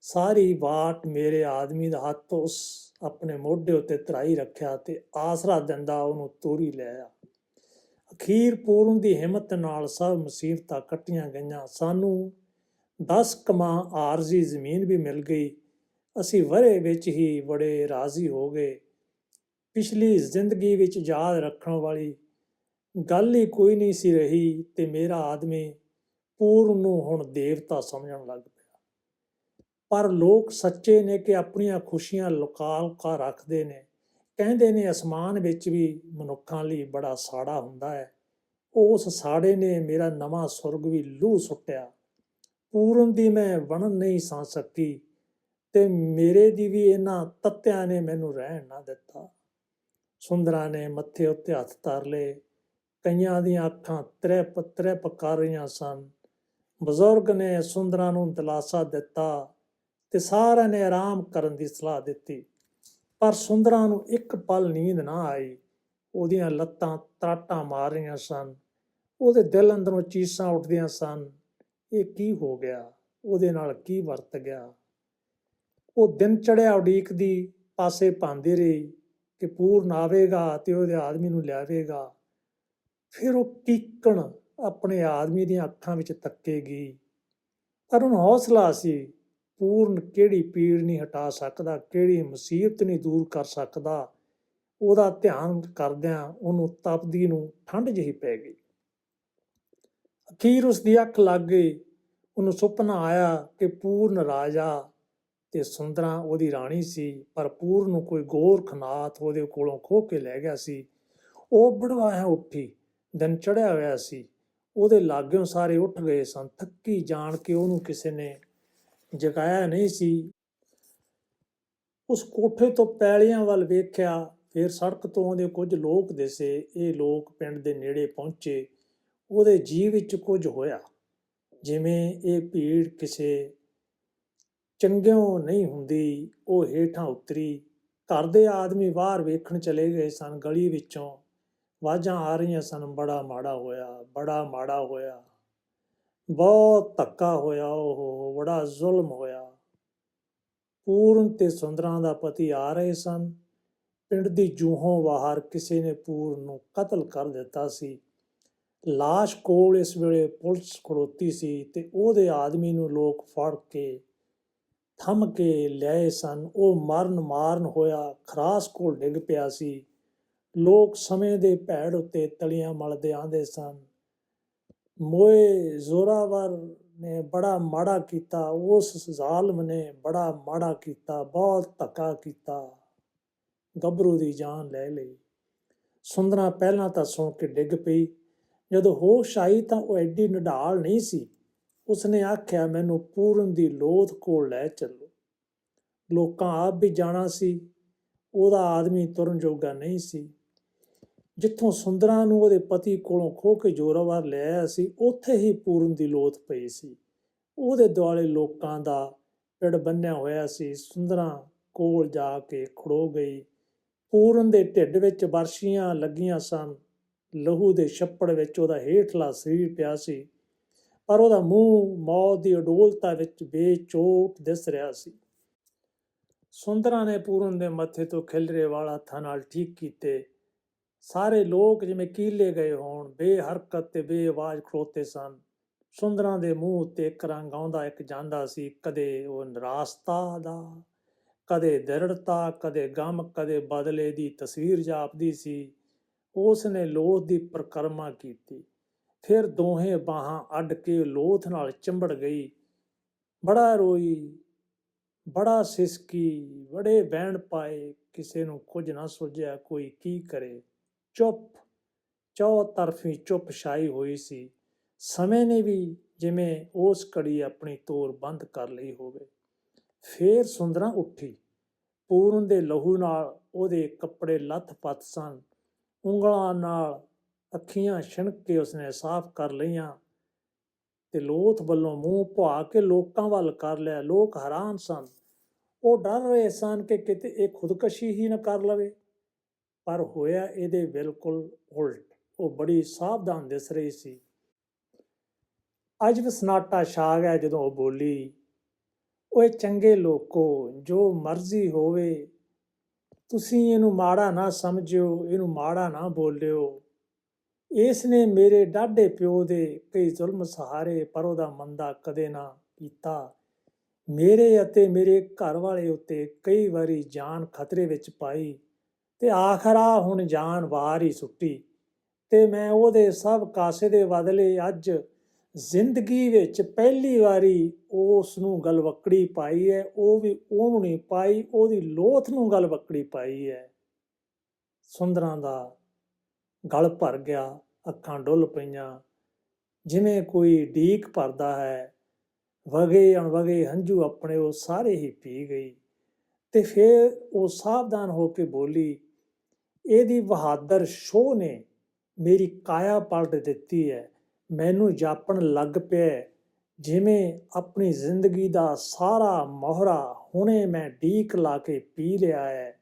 ਸਾਰੀ ਬਾਟ ਮੇਰੇ ਆਦਮੀ ਦਾ ਹੱਥ ਉਸ ਆਪਣੇ ਮੋਢੇ ਉੱਤੇ ਤਰਾਈ ਰੱਖਿਆ ਤੇ ਆਸਰਾ ਦਿੰਦਾ ਉਹਨੂੰ ਤੋਰੀ ਲਿਆ। ਅਖੀਰ ਪੂਰਨ ਦੀ ਹਿੰਮਤ ਨਾਲ ਸਭ ਮੁਸੀਬਤਾਂ ਕੱਟੀਆਂ ਗਈਆਂ। ਸਾਨੂੰ 10 ਕਮਾ ਆਰਜ਼ੀ ਜ਼ਮੀਨ ਵੀ ਮਿਲ ਗਈ। ਅਸੀਂ ਵਰੇ ਵਿੱਚ ਹੀ ਬੜੇ ਰਾਜ਼ੀ ਹੋ ਗਏ। ਪਿਛਲੀ ਜ਼ਿੰਦਗੀ ਵਿੱਚ ਯਾਦ ਰੱਖਣ ਵਾਲੀ ਗੱਲ ਹੀ ਕੋਈ ਨਹੀਂ ਸੀ ਰਹੀ ਤੇ ਮੇਰਾ ਆਦਮੀ ਪੂਰਨ ਨੂੰ ਹੁਣ ਦੇਵਤਾ ਸਮਝਣ ਲੱਗ ਪਿਆ। ਪਰ ਲੋਕ ਸੱਚੇ ਨੇ ਕਿ ਆਪਣੀਆਂ ਖੁਸ਼ੀਆਂ ਲੁਕਾ ਲੁਕਾ ਰੱਖਦੇ ਨੇ। ਕਹਿੰਦੇ ਨੇ ਅਸਮਾਨ ਵਿੱਚ ਵੀ ਮਨੁੱਖਾਂ ਲਈ ਬੜਾ ਸਾੜਾ ਹੁੰਦਾ ਹੈ। ਉਸ ਸਾੜੇ ਨੇ ਮੇਰਾ ਨਵਾਂ ਸੁਰਗ ਵੀ ਲੂ ਸੁੱਟਿਆ। ਪੂਰਨ ਦੀ ਮੈਂ ਵਣਨ ਨਹੀਂ ਸਾਂ ਸਕੀ ਤੇ ਮੇਰੇ ਦੀ ਵੀ ਇਹਨਾਂ ਤੱਤਿਆਂ ਨੇ ਮੈਨੂੰ ਰਹਿਣ ਨਾ ਦਿੱਤਾ। ਸੁੰਦਰਾਂ ਨੇ ਮੱਥੇ ਉੱਤੇ ਹੱਥ ਧਰ ਲਏ। ਕਈਆਂ ਦੀਆਂ ਅੱਖਾਂ ਤ੍ਰੈਪ ਤ੍ਰੈਪ ਕਰ ਰਹੀਆਂ ਸਨ। ਬਜ਼ੁਰਗ ਨੇ ਸੁੰਦਰਾਂ ਨੂੰ ਦਿਲਾਸਾ ਦਿੱਤਾ ਤੇ ਸਾਰਿਆਂ ਨੇ ਆਰਾਮ ਕਰਨ ਦੀ ਸਲਾਹ ਦਿੱਤੀ। ਪਰ ਸੁੰਦਰਾਂ ਨੂੰ ਇੱਕ ਪਲ ਨੀਂਦ ਨਾ ਆਈ। ਉਹਦੀਆਂ ਲੱਤਾਂ ਤਰਾਟਾਂ ਮਾਰ ਰਹੀਆਂ ਸਨ। ਉਹਦੇ ਦਿਲ ਅੰਦਰੋਂ ਚੀਸਾਂ ਉੱਠਦੀਆਂ ਸਨ। ਇਹ ਕੀ ਹੋ ਗਿਆ? ਉਹਦੇ ਨਾਲ ਕੀ ਵਰਤ ਗਿਆ? ਉਹ ਦਿਨ ਚੜਿਆ ਉਡੀਕਦੀ, ਪਾਸੇ ਪਾਉਂਦੀ ਰਹੀ। ਕਿ ਪੂਰਨ ਆਵੇਗਾ ਤੇ ਉਹਦੇ ਆਦਮੀ ਨੂੰ ਲਿਆਵੇਗਾ। ਫਿਰ ਉਹ ਕੀਕਣ ਆਪਣੇ ਆਦਮੀ ਦੀਆਂ ਅੱਖਾਂ ਵਿੱਚ ਤੱਕੇਗੀ। ਪਰ ਉਹਨੂੰ ਹੌਸਲਾ ਸੀ, ਪੂਰਨ ਕਿਹੜੀ ਪੀੜ ਨਹੀਂ ਹਟਾ ਸਕਦਾ, ਕਿਹੜੀ ਮੁਸੀਬਤ ਨਹੀਂ ਦੂਰ ਕਰ ਸਕਦਾ। ਉਹਦਾ ਧਿਆਨ ਕਰਦਿਆਂ ਉਹਨੂੰ ਤਪਦੀ ਨੂੰ ਠੰਡ ਜਿਹੀ ਪੈ ਗਈ। ਅਖੀਰ ਉਸ ਦੀ ਅੱਖ ਲੱਗ ਗਈ। ਉਹਨੂੰ ਸੁਪਨਾ ਆਇਆ ਕਿ ਪੂਰਨ ਰਾਜਾ ਤੇ ਸੁੰਦਰਾਂ ਉਹਦੀ ਰਾਣੀ ਸੀ ਪਰ ਪੂਰਨ ਨੂੰ ਕੋਈ ਗੋਰਖਨਾਥ ਉਹਦੇ ਕੋਲੋਂ ਖੋਹ ਕੇ ਲੈ ਗਿਆ ਸੀ। ਉਹ ਬੜਵਾਇਆ ਉੱਠੀ, ਦਿਨ ਚੜਿਆ ਹੋਇਆ ਸੀ। ਉਹਦੇ ਲਾਗਿਓਂ ਸਾਰੇ ਉੱਠ ਗਏ ਸਨ, ਥੱਕੀ ਜਾਣ ਕੇ ਉਹਨੂੰ ਕਿਸੇ ਨੇ ਜਗਾਇਆ ਨਹੀਂ ਸੀ। ਉਸ ਕੋਠੇ ਤੋਂ ਪੈਲੀਆਂ ਵੱਲ ਵੇਖਿਆ, ਫਿਰ ਸੜਕ ਤੋਂ ਉਹਦੇ ਕੁਝ ਲੋਕ ਦਿਸੇ। ਇਹ ਲੋਕ ਪਿੰਡ ਦੇ ਨੇੜੇ ਪਹੁੰਚੇ। ਉਹਦੇ ਜੀਵ ਵਿੱਚ ਕੁਝ ਹੋਇਆ। ਜਿਵੇਂ ਇਹ ਭੀੜ ਕਿਸੇ ਚੰਗਿਓ ਨਹੀਂ ਹੁੰਦੀ, ਉਹ ਹੇਠਾਂ ਉਤਰੀ। ਘਰ ਦੇ ਆਦਮੀ ਬਾਹਰ ਵੇਖਣ ਚਲੇ ਗਏ ਸਨ ਗਲੀ ਵਿੱਚੋਂ। ਵਾਜਾਂ ਆ ਰਹੀਆਂ ਸਨ, ਬੜਾ ਮਾੜਾ ਹੋਇਆ, ਬੜਾ ਮਾੜਾ ਹੋਇਆ। ਬਹੁਤ ਧੱਕਾ ਹੋਇਆ ਉਹ, ਬੜਾ ਜ਼ੁਲਮ ਹੋਇਆ। ਪੂਰਨ ਤੇ ਸੁੰਦਰਾਂ ਦਾ ਪਤੀ ਆ ਰਹੇ ਸਨ। ਪਿੰਡ ਦੀ ਜੂਹੋਂ ਬਾਹਰ ਕਿਸੇ ਨੇ ਪੂਰਨ ਨੂੰ ਕਤਲ ਕਰ ਦਿੱਤਾ ਸੀ। ਲਾਸ਼ ਕੋਲ ਇਸ ਵੇਲੇ ਪੁਲਿਸ ਖੜੋਤੀ ਸੀ ਤੇ ਉਹਦੇ ਆਦਮੀ ਨੂੰ ਲੋਕ ਫੜ ਕੇ ਥੰਮ ਕੇ ਲਿਆਏ ਸਨ। ਉਹ ਮਰਨ ਮਾਰਨ ਹੋਇਆ ਖਰਾਸ ਕੋਲ ਡਿੱਗ ਪਿਆ ਸੀ। ਲੋਕ ਸਮੇਂ ਦੇ ਭੈੜ ਉੱਤੇ ਤਲੀਆਂ ਮਲਦੇ ਆਂਦੇ ਸਨ। ਮੋਏ ਜ਼ੋਰਾਵਰ ਨੇ ਬੜਾ ਮਾੜਾ ਕੀਤਾ। ਉਸ ਜ਼ਾਲਮ ਨੇ ਬੜਾ ਮਾੜਾ ਕੀਤਾ। ਬਹੁਤ ਧੱਕਾ ਕੀਤਾ। ਗੱਭਰੂ ਦੀ ਜਾਨ ਲੈ ਲਈ। ਸੁੰਦਰਾ ਪਹਿਲਾਂ ਤਾਂ ਸੁਣ ਕੇ ਡਿੱਗ ਪਈ। ਜਦੋਂ ਹੋਸ਼ ਆਈ ਤਾਂ ਉਹ ਐਡੀ ਨਿਢਾਲ ਨਹੀਂ ਸੀ। ਉਸਨੇ ਆਖਿਆ, ਮੈਨੂੰ ਪੂਰਨ ਦੀ ਲੋਥ ਕੋਲ ਲੈ ਚੱਲੋ। ਲੋਕਾਂ ਆਪ ਵੀ ਜਾਣਾ ਸੀ। ਉਹਦਾ ਆਦਮੀ ਤੁਰਨ ਜੋਗਾ ਨਹੀਂ ਸੀ। ਜਿੱਥੋਂ ਸੁੰਦਰਾਂ ਨੂੰ ਉਹਦੇ ਪਤੀ ਕੋਲੋਂ ਖੋ ਕੇ ਜੋਰਾਵਰ ਲੈ ਆਇਆ ਸੀ, ਉੱਥੇ ਹੀ ਪੂਰਨ ਦੀ ਲੋਥ ਪਈ ਸੀ। ਉਹਦੇ ਦੁਆਲੇ ਲੋਕਾਂ ਦਾ ਪਿੜ ਬੰਨਿਆ ਹੋਇਆ ਸੀ। ਸੁੰਦਰਾਂ ਕੋਲ ਜਾ ਕੇ ਖੜੋ ਗਈ। ਪੂਰਨ ਦੇ ਢਿੱਡ ਵਿੱਚ ਵਰਸ਼ੀਆਂ ਲੱਗੀਆਂ ਸਨ। ਲਹੂ ਦੇ ਛੱਪੜ ਵਿੱਚ ਉਹਦਾ ਹੇਠਲਾ ਸਰੀਰ ਪਿਆ ਸੀ। ਪਰ ਉਹਦਾ ਮੂੰਹ ਮੌਤ ਦੀ ਅਡੋਲਤਾ ਵਿੱਚ ਬੇਚੋਟ ਦਿਸ ਰਿਹਾ ਸੀ। ਸੁੰਦਰਾਂ ਨੇ ਪੂਰਨ ਦੇ ਮੱਥੇ ਤੋਂ ਖਿਲਰੇ ਵਾਲਾ ਹੱਥਾਂ ਨਾਲ ਠੀਕ ਕੀਤੇ। ਸਾਰੇ ਲੋਕ ਜਿਵੇਂ ਕੀਲੇ ਗਏ ਹੋਣ, ਬੇਹਰਕਤ ਤੇ ਬੇਆਵਾਜ਼ ਖਲੋਤੇ ਸਨ। ਸੁੰਦਰਾਂ ਦੇ ਮੂੰਹ ਉੱਤੇ ਇੱਕ ਰੰਗ ਆਉਂਦਾ, ਇੱਕ ਜਾਂਦਾ ਸੀ, ਕਦੇ ਉਹ ਨਿਰਾਸਤਾ ਦਾ, ਕਦੇ ਦ੍ਰਿੜਤਾ, ਕਦੇ ਗਮ, ਕਦੇ ਬਦਲੇ ਦੀ ਤਸਵੀਰ ਜਾਪਦੀ ਸੀ। ਉਸ ਨੇ ਲੋਥ ਦੀ ਪ੍ਰਕਰਮਾ ਕੀਤੀ। ਫਿਰ ਦੋਹੇ ਬਾਹਾਂ ਅੱਡ ਕੇ ਲੋਥ ਨਾਲ ਚੰਬੜ ਗਈ। ਬੜਾ ਰੋਈ, ਬੜਾ ਸਿਸਕੀ ਬੜੇ ਬੈਣ ਪਾਏ, ਕਿਸੇ ਨੂੰ ਕੁਝ ਨਾ ਸੁਝਿਆ ਕੋਈ ਕੀ ਕਰੇ। ਚੁੱਪ, ਚੌ ਤਰਫੀ ਚੁੱਪ ਛਾਈ ਹੋਈ ਸੀ। ਸਮੇਂ ਨੇ ਵੀ ਜਿਵੇਂ ਉਸ ਘੜੀ ਆਪਣੀ ਤੋਰ ਬੰਦ ਕਰ ਲਈ ਹੋਵੇ। ਫੇਰ ਸੁੰਦਰਾਂ ਉੱਠੀ। ਪੂਰਨ ਦੇ ਲਹੂ ਨਾਲ ਉਹਦੇ ਕੱਪੜੇ ਲੱਥ-ਪੱਥ ਸਨ। ਉਂਗਲਾਂ ਨਾਲ ਅੱਖੀਆਂ ਛਿਣਕ ਕੇ ਉਸਨੇ ਸਾਫ਼ ਕਰ ਲਈਆਂ ਤੇ ਲੋਥ ਵੱਲੋਂ ਮੂੰਹ ਭੁਆ ਕੇ ਲੋਕਾਂ ਵੱਲ ਕਰ ਲਿਆ। ਲੋਕ ਹੈਰਾਨ ਸਨ। ਉਹ ਡਰ ਰਹੇ ਸਨ ਕਿ ਕਿਤੇ ਇਹ ਖੁਦਕਸ਼ੀ ਹੀ ਨਾ ਕਰ ਲਵੇ। ਪਰ ਹੋਇਆ ਇਹਦੇ ਬਿਲਕੁਲ ਉਲਟ। ਉਹ ਬੜੀ ਸਾਵਧਾਨ ਦਿਸ ਰਹੀ ਸੀ। ਅੱਜ ਵੀ ਸਨਾਟਾ ਛਾ ਗਿਆ ਜਦੋਂ ਉਹ ਬੋਲੀ, ਓਏ ਚੰਗੇ ਲੋਕੋ, ਜੋ ਮਰਜ਼ੀ ਹੋਵੇ, ਤੁਸੀਂ ਇਹਨੂੰ ਮਾੜਾ ਨਾ ਸਮਝਿਓ, ਇਹਨੂੰ ਮਾੜਾ ਨਾ ਬੋਲਿਓ। ਇਸ ਨੇ ਮੇਰੇ ਡਾਢੇ ਪਿਓ ਦੇ ਕਈ ਜ਼ੁਲਮ ਸਹਾਰੇ ਪਰ ਉਹਦਾ ਮੰਦਾ ਕਦੇ ਨਾ ਕੀਤਾ। ਮੇਰੇ ਅਤੇ ਮੇਰੇ ਘਰ ਵਾਲੇ ਉੱਤੇ ਕਈ ਵਾਰੀ ਜਾਨ ਖਤਰੇ ਵਿੱਚ ਪਾਈ ਤੇ ਆਖਰਾ ਹੁਣ ਜਾਨ ਵਾਰ ਹੀ ਸੁੱਟੀ ਤੇ ਮੈਂ ਉਹਦੇ ਸਭ ਕਾਸੇ ਦੇ ਬਦਲੇ ਅੱਜ ਜ਼ਿੰਦਗੀ ਵਿੱਚ ਪਹਿਲੀ ਵਾਰੀ ਉਸ ਨੂੰ ਗਲਵੱਕੜੀ ਪਾਈ ਹੈ। ਉਹ ਵੀ ਉਹਨੂੰ ਨਹੀਂ ਪਾਈ, ਉਹਦੀ ਲੋਥ ਨੂੰ ਗਲਵੱਕੜੀ ਪਾਈ ਹੈ। ਸੁੰਦਰਾਂ ਦਾ ਗਲ ਭਰ ਗਿਆ। ਅੱਖਾਂ ਡੁੱਲ ਪਈਆਂ। ਜਿਵੇਂ ਕੋਈ ਢੀਕ ਭਰਦਾ ਹੈ, ਵਗੇ ਅਣਵਗੇ ਹੰਝੂ ਆਪਣੇ ਉਹ ਸਾਰੇ ਹੀ ਪੀ ਗਈ। ਤੇ ਫਿਰ ਉਹ ਸਾਵਧਾਨ ਹੋ ਕੇ ਬੋਲੀ, ਇਹਦੀ ਬਹਾਦਰ ਸ਼ੋਹ ਨੇ ਮੇਰੀ ਕਾਇਆ ਪਲਟ ਦਿੱਤੀ ਹੈ। ਮੈਨੂੰ ਜਾਪਣ ਲੱਗ ਪਿਆ ਜਿਵੇਂ ਆਪਣੀ ਜ਼ਿੰਦਗੀ ਦਾ ਸਾਰਾ ਮੋਹਰਾ ਹੁਣੇ ਮੈਂ ਢੀਕ ਲਾ ਕੇ ਪੀ ਲਿਆ ਹੈ।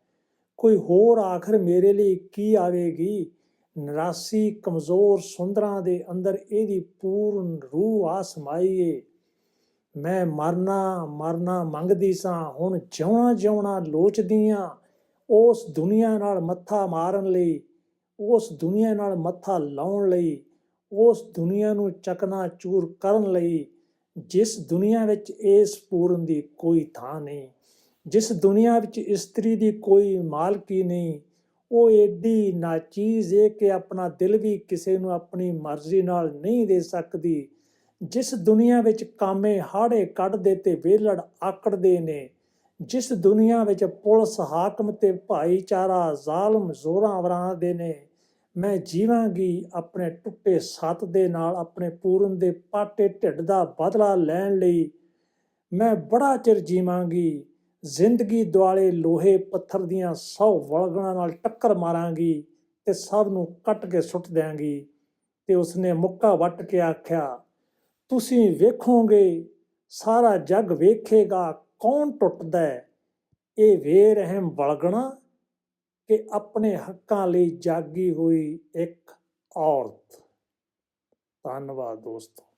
ਕੋਈ ਹੋਰ ਆਖਰ ਮੇਰੇ ਲਈ ਕੀ ਆਵੇਗੀ? ਨਰਾਸੀ ਕਮਜ਼ੋਰ ਸੁੰਦਰਾਂ ਦੇ ਅੰਦਰ ਇਹਦੀ ਪੂਰਨ ਰੂਹ ਆ ਸਮਾਈਏ ਮੈਂ ਮਰਨਾ ਮਰਨਾ ਮੰਗਦੀ ਸਾਂ, ਹੁਣ ਜਿਉਣਾ ਜਿਉਣਾ ਲੋਚਦੀ ਲੋਚਦੀਆਂ ਉਸ ਦੁਨੀਆ ਨਾਲ ਮੱਥਾ ਮਾਰਨ ਲਈ, ਉਸ ਦੁਨੀਆ ਨਾਲ ਮੱਥਾ ਲਾਉਣ ਲਈ, ਉਸ ਦੁਨੀਆ ਨੂੰ ਚਕਨਾ ਚੂਰ ਕਰਨ ਲਈ, ਜਿਸ ਦੁਨੀਆ ਵਿੱਚ ਇਸ ਪੂਰਨ ਦੀ ਕੋਈ ਥਾਂ ਨਹੀਂ, ਜਿਸ ਦੁਨੀਆ ਵਿੱਚ ਇਸਤਰੀ ਦੀ ਕੋਈ ਮਾਲਕੀ ਨਹੀਂ ਉਹ ਏਡੀ ਨਾਚੀਜ਼ ਏ ਕਿ ਆਪਣਾ ਦਿਲ ਵੀ ਕਿਸੇ ਨੂੰ ਆਪਣੀ ਮਰਜ਼ੀ ਨਾਲ ਨਹੀਂ ਦੇ ਸਕਦੀ। ਜਿਸ ਦੁਨੀਆ ਵਿੱਚ ਕਾਮੇ ਹਾੜੇ ਕੱਢਦੇ ਤੇ ਵੇਲੜ ਆਕੜਦੇ ਨੇ, ਜਿਸ ਦੁਨੀਆ ਵਿੱਚ ਪੁਲਿਸ, ਹਾਕਮ ਤੇ ਭਾਈਚਾਰਾ ਜ਼ਾਲਮ ਜ਼ੋਰਾਂ ਵਰਾਂਦੇ ਨੇ, ਮੈਂ ਜੀਵਾਂਗੀ ਆਪਣੇ ਟੁੱਟੇ ਸੱਤ ਦੇ ਨਾਲ ਆਪਣੇ ਪੂਰਨ ਦੇ ਪਾਟੇ ਢਿੱਡ ਦਾ ਬਦਲਾ ਲੈਣ ਲਈ। ਮੈਂ ਬੜਾ ਚਿਰ ਜੀਵਾਂਗੀ। ਜ਼ਿੰਦਗੀ ਦੁਆਲੇ ਲੋਹੇ ਪੱਥਰ ਦੀਆਂ ਸੌ ਵਲਗਣਾਂ ਨਾਲ ਟੱਕਰ ਮਾਰਾਂਗੀ ਤੇ ਸਭ ਨੂੰ ਕੱਟ ਕੇ ਸੁੱਟ ਦਿਆਂਗੀ। ਤੇ ਉਸਨੇ ਮੁੱਕਾ ਵੱਟ ਕੇ ਆਖਿਆ, ਤੁਸੀਂ ਵੇਖੋਗੇ, ਸਾਰਾ ਜੱਗ ਵੇਖੇਗਾ, ਕੌਣ ਟੁੱਟਦਾ ਹੈ? ਇਹ ਵੇਰਹਿਮ ਵਲਗਣਾ ਕਿ ਆਪਣੇ ਹੱਕਾਂ ਲਈ ਜਾਗੀ ਹੋਈ ਇੱਕ ਔਰਤ। ਧੰਨਵਾਦ ਦੋਸਤੋ।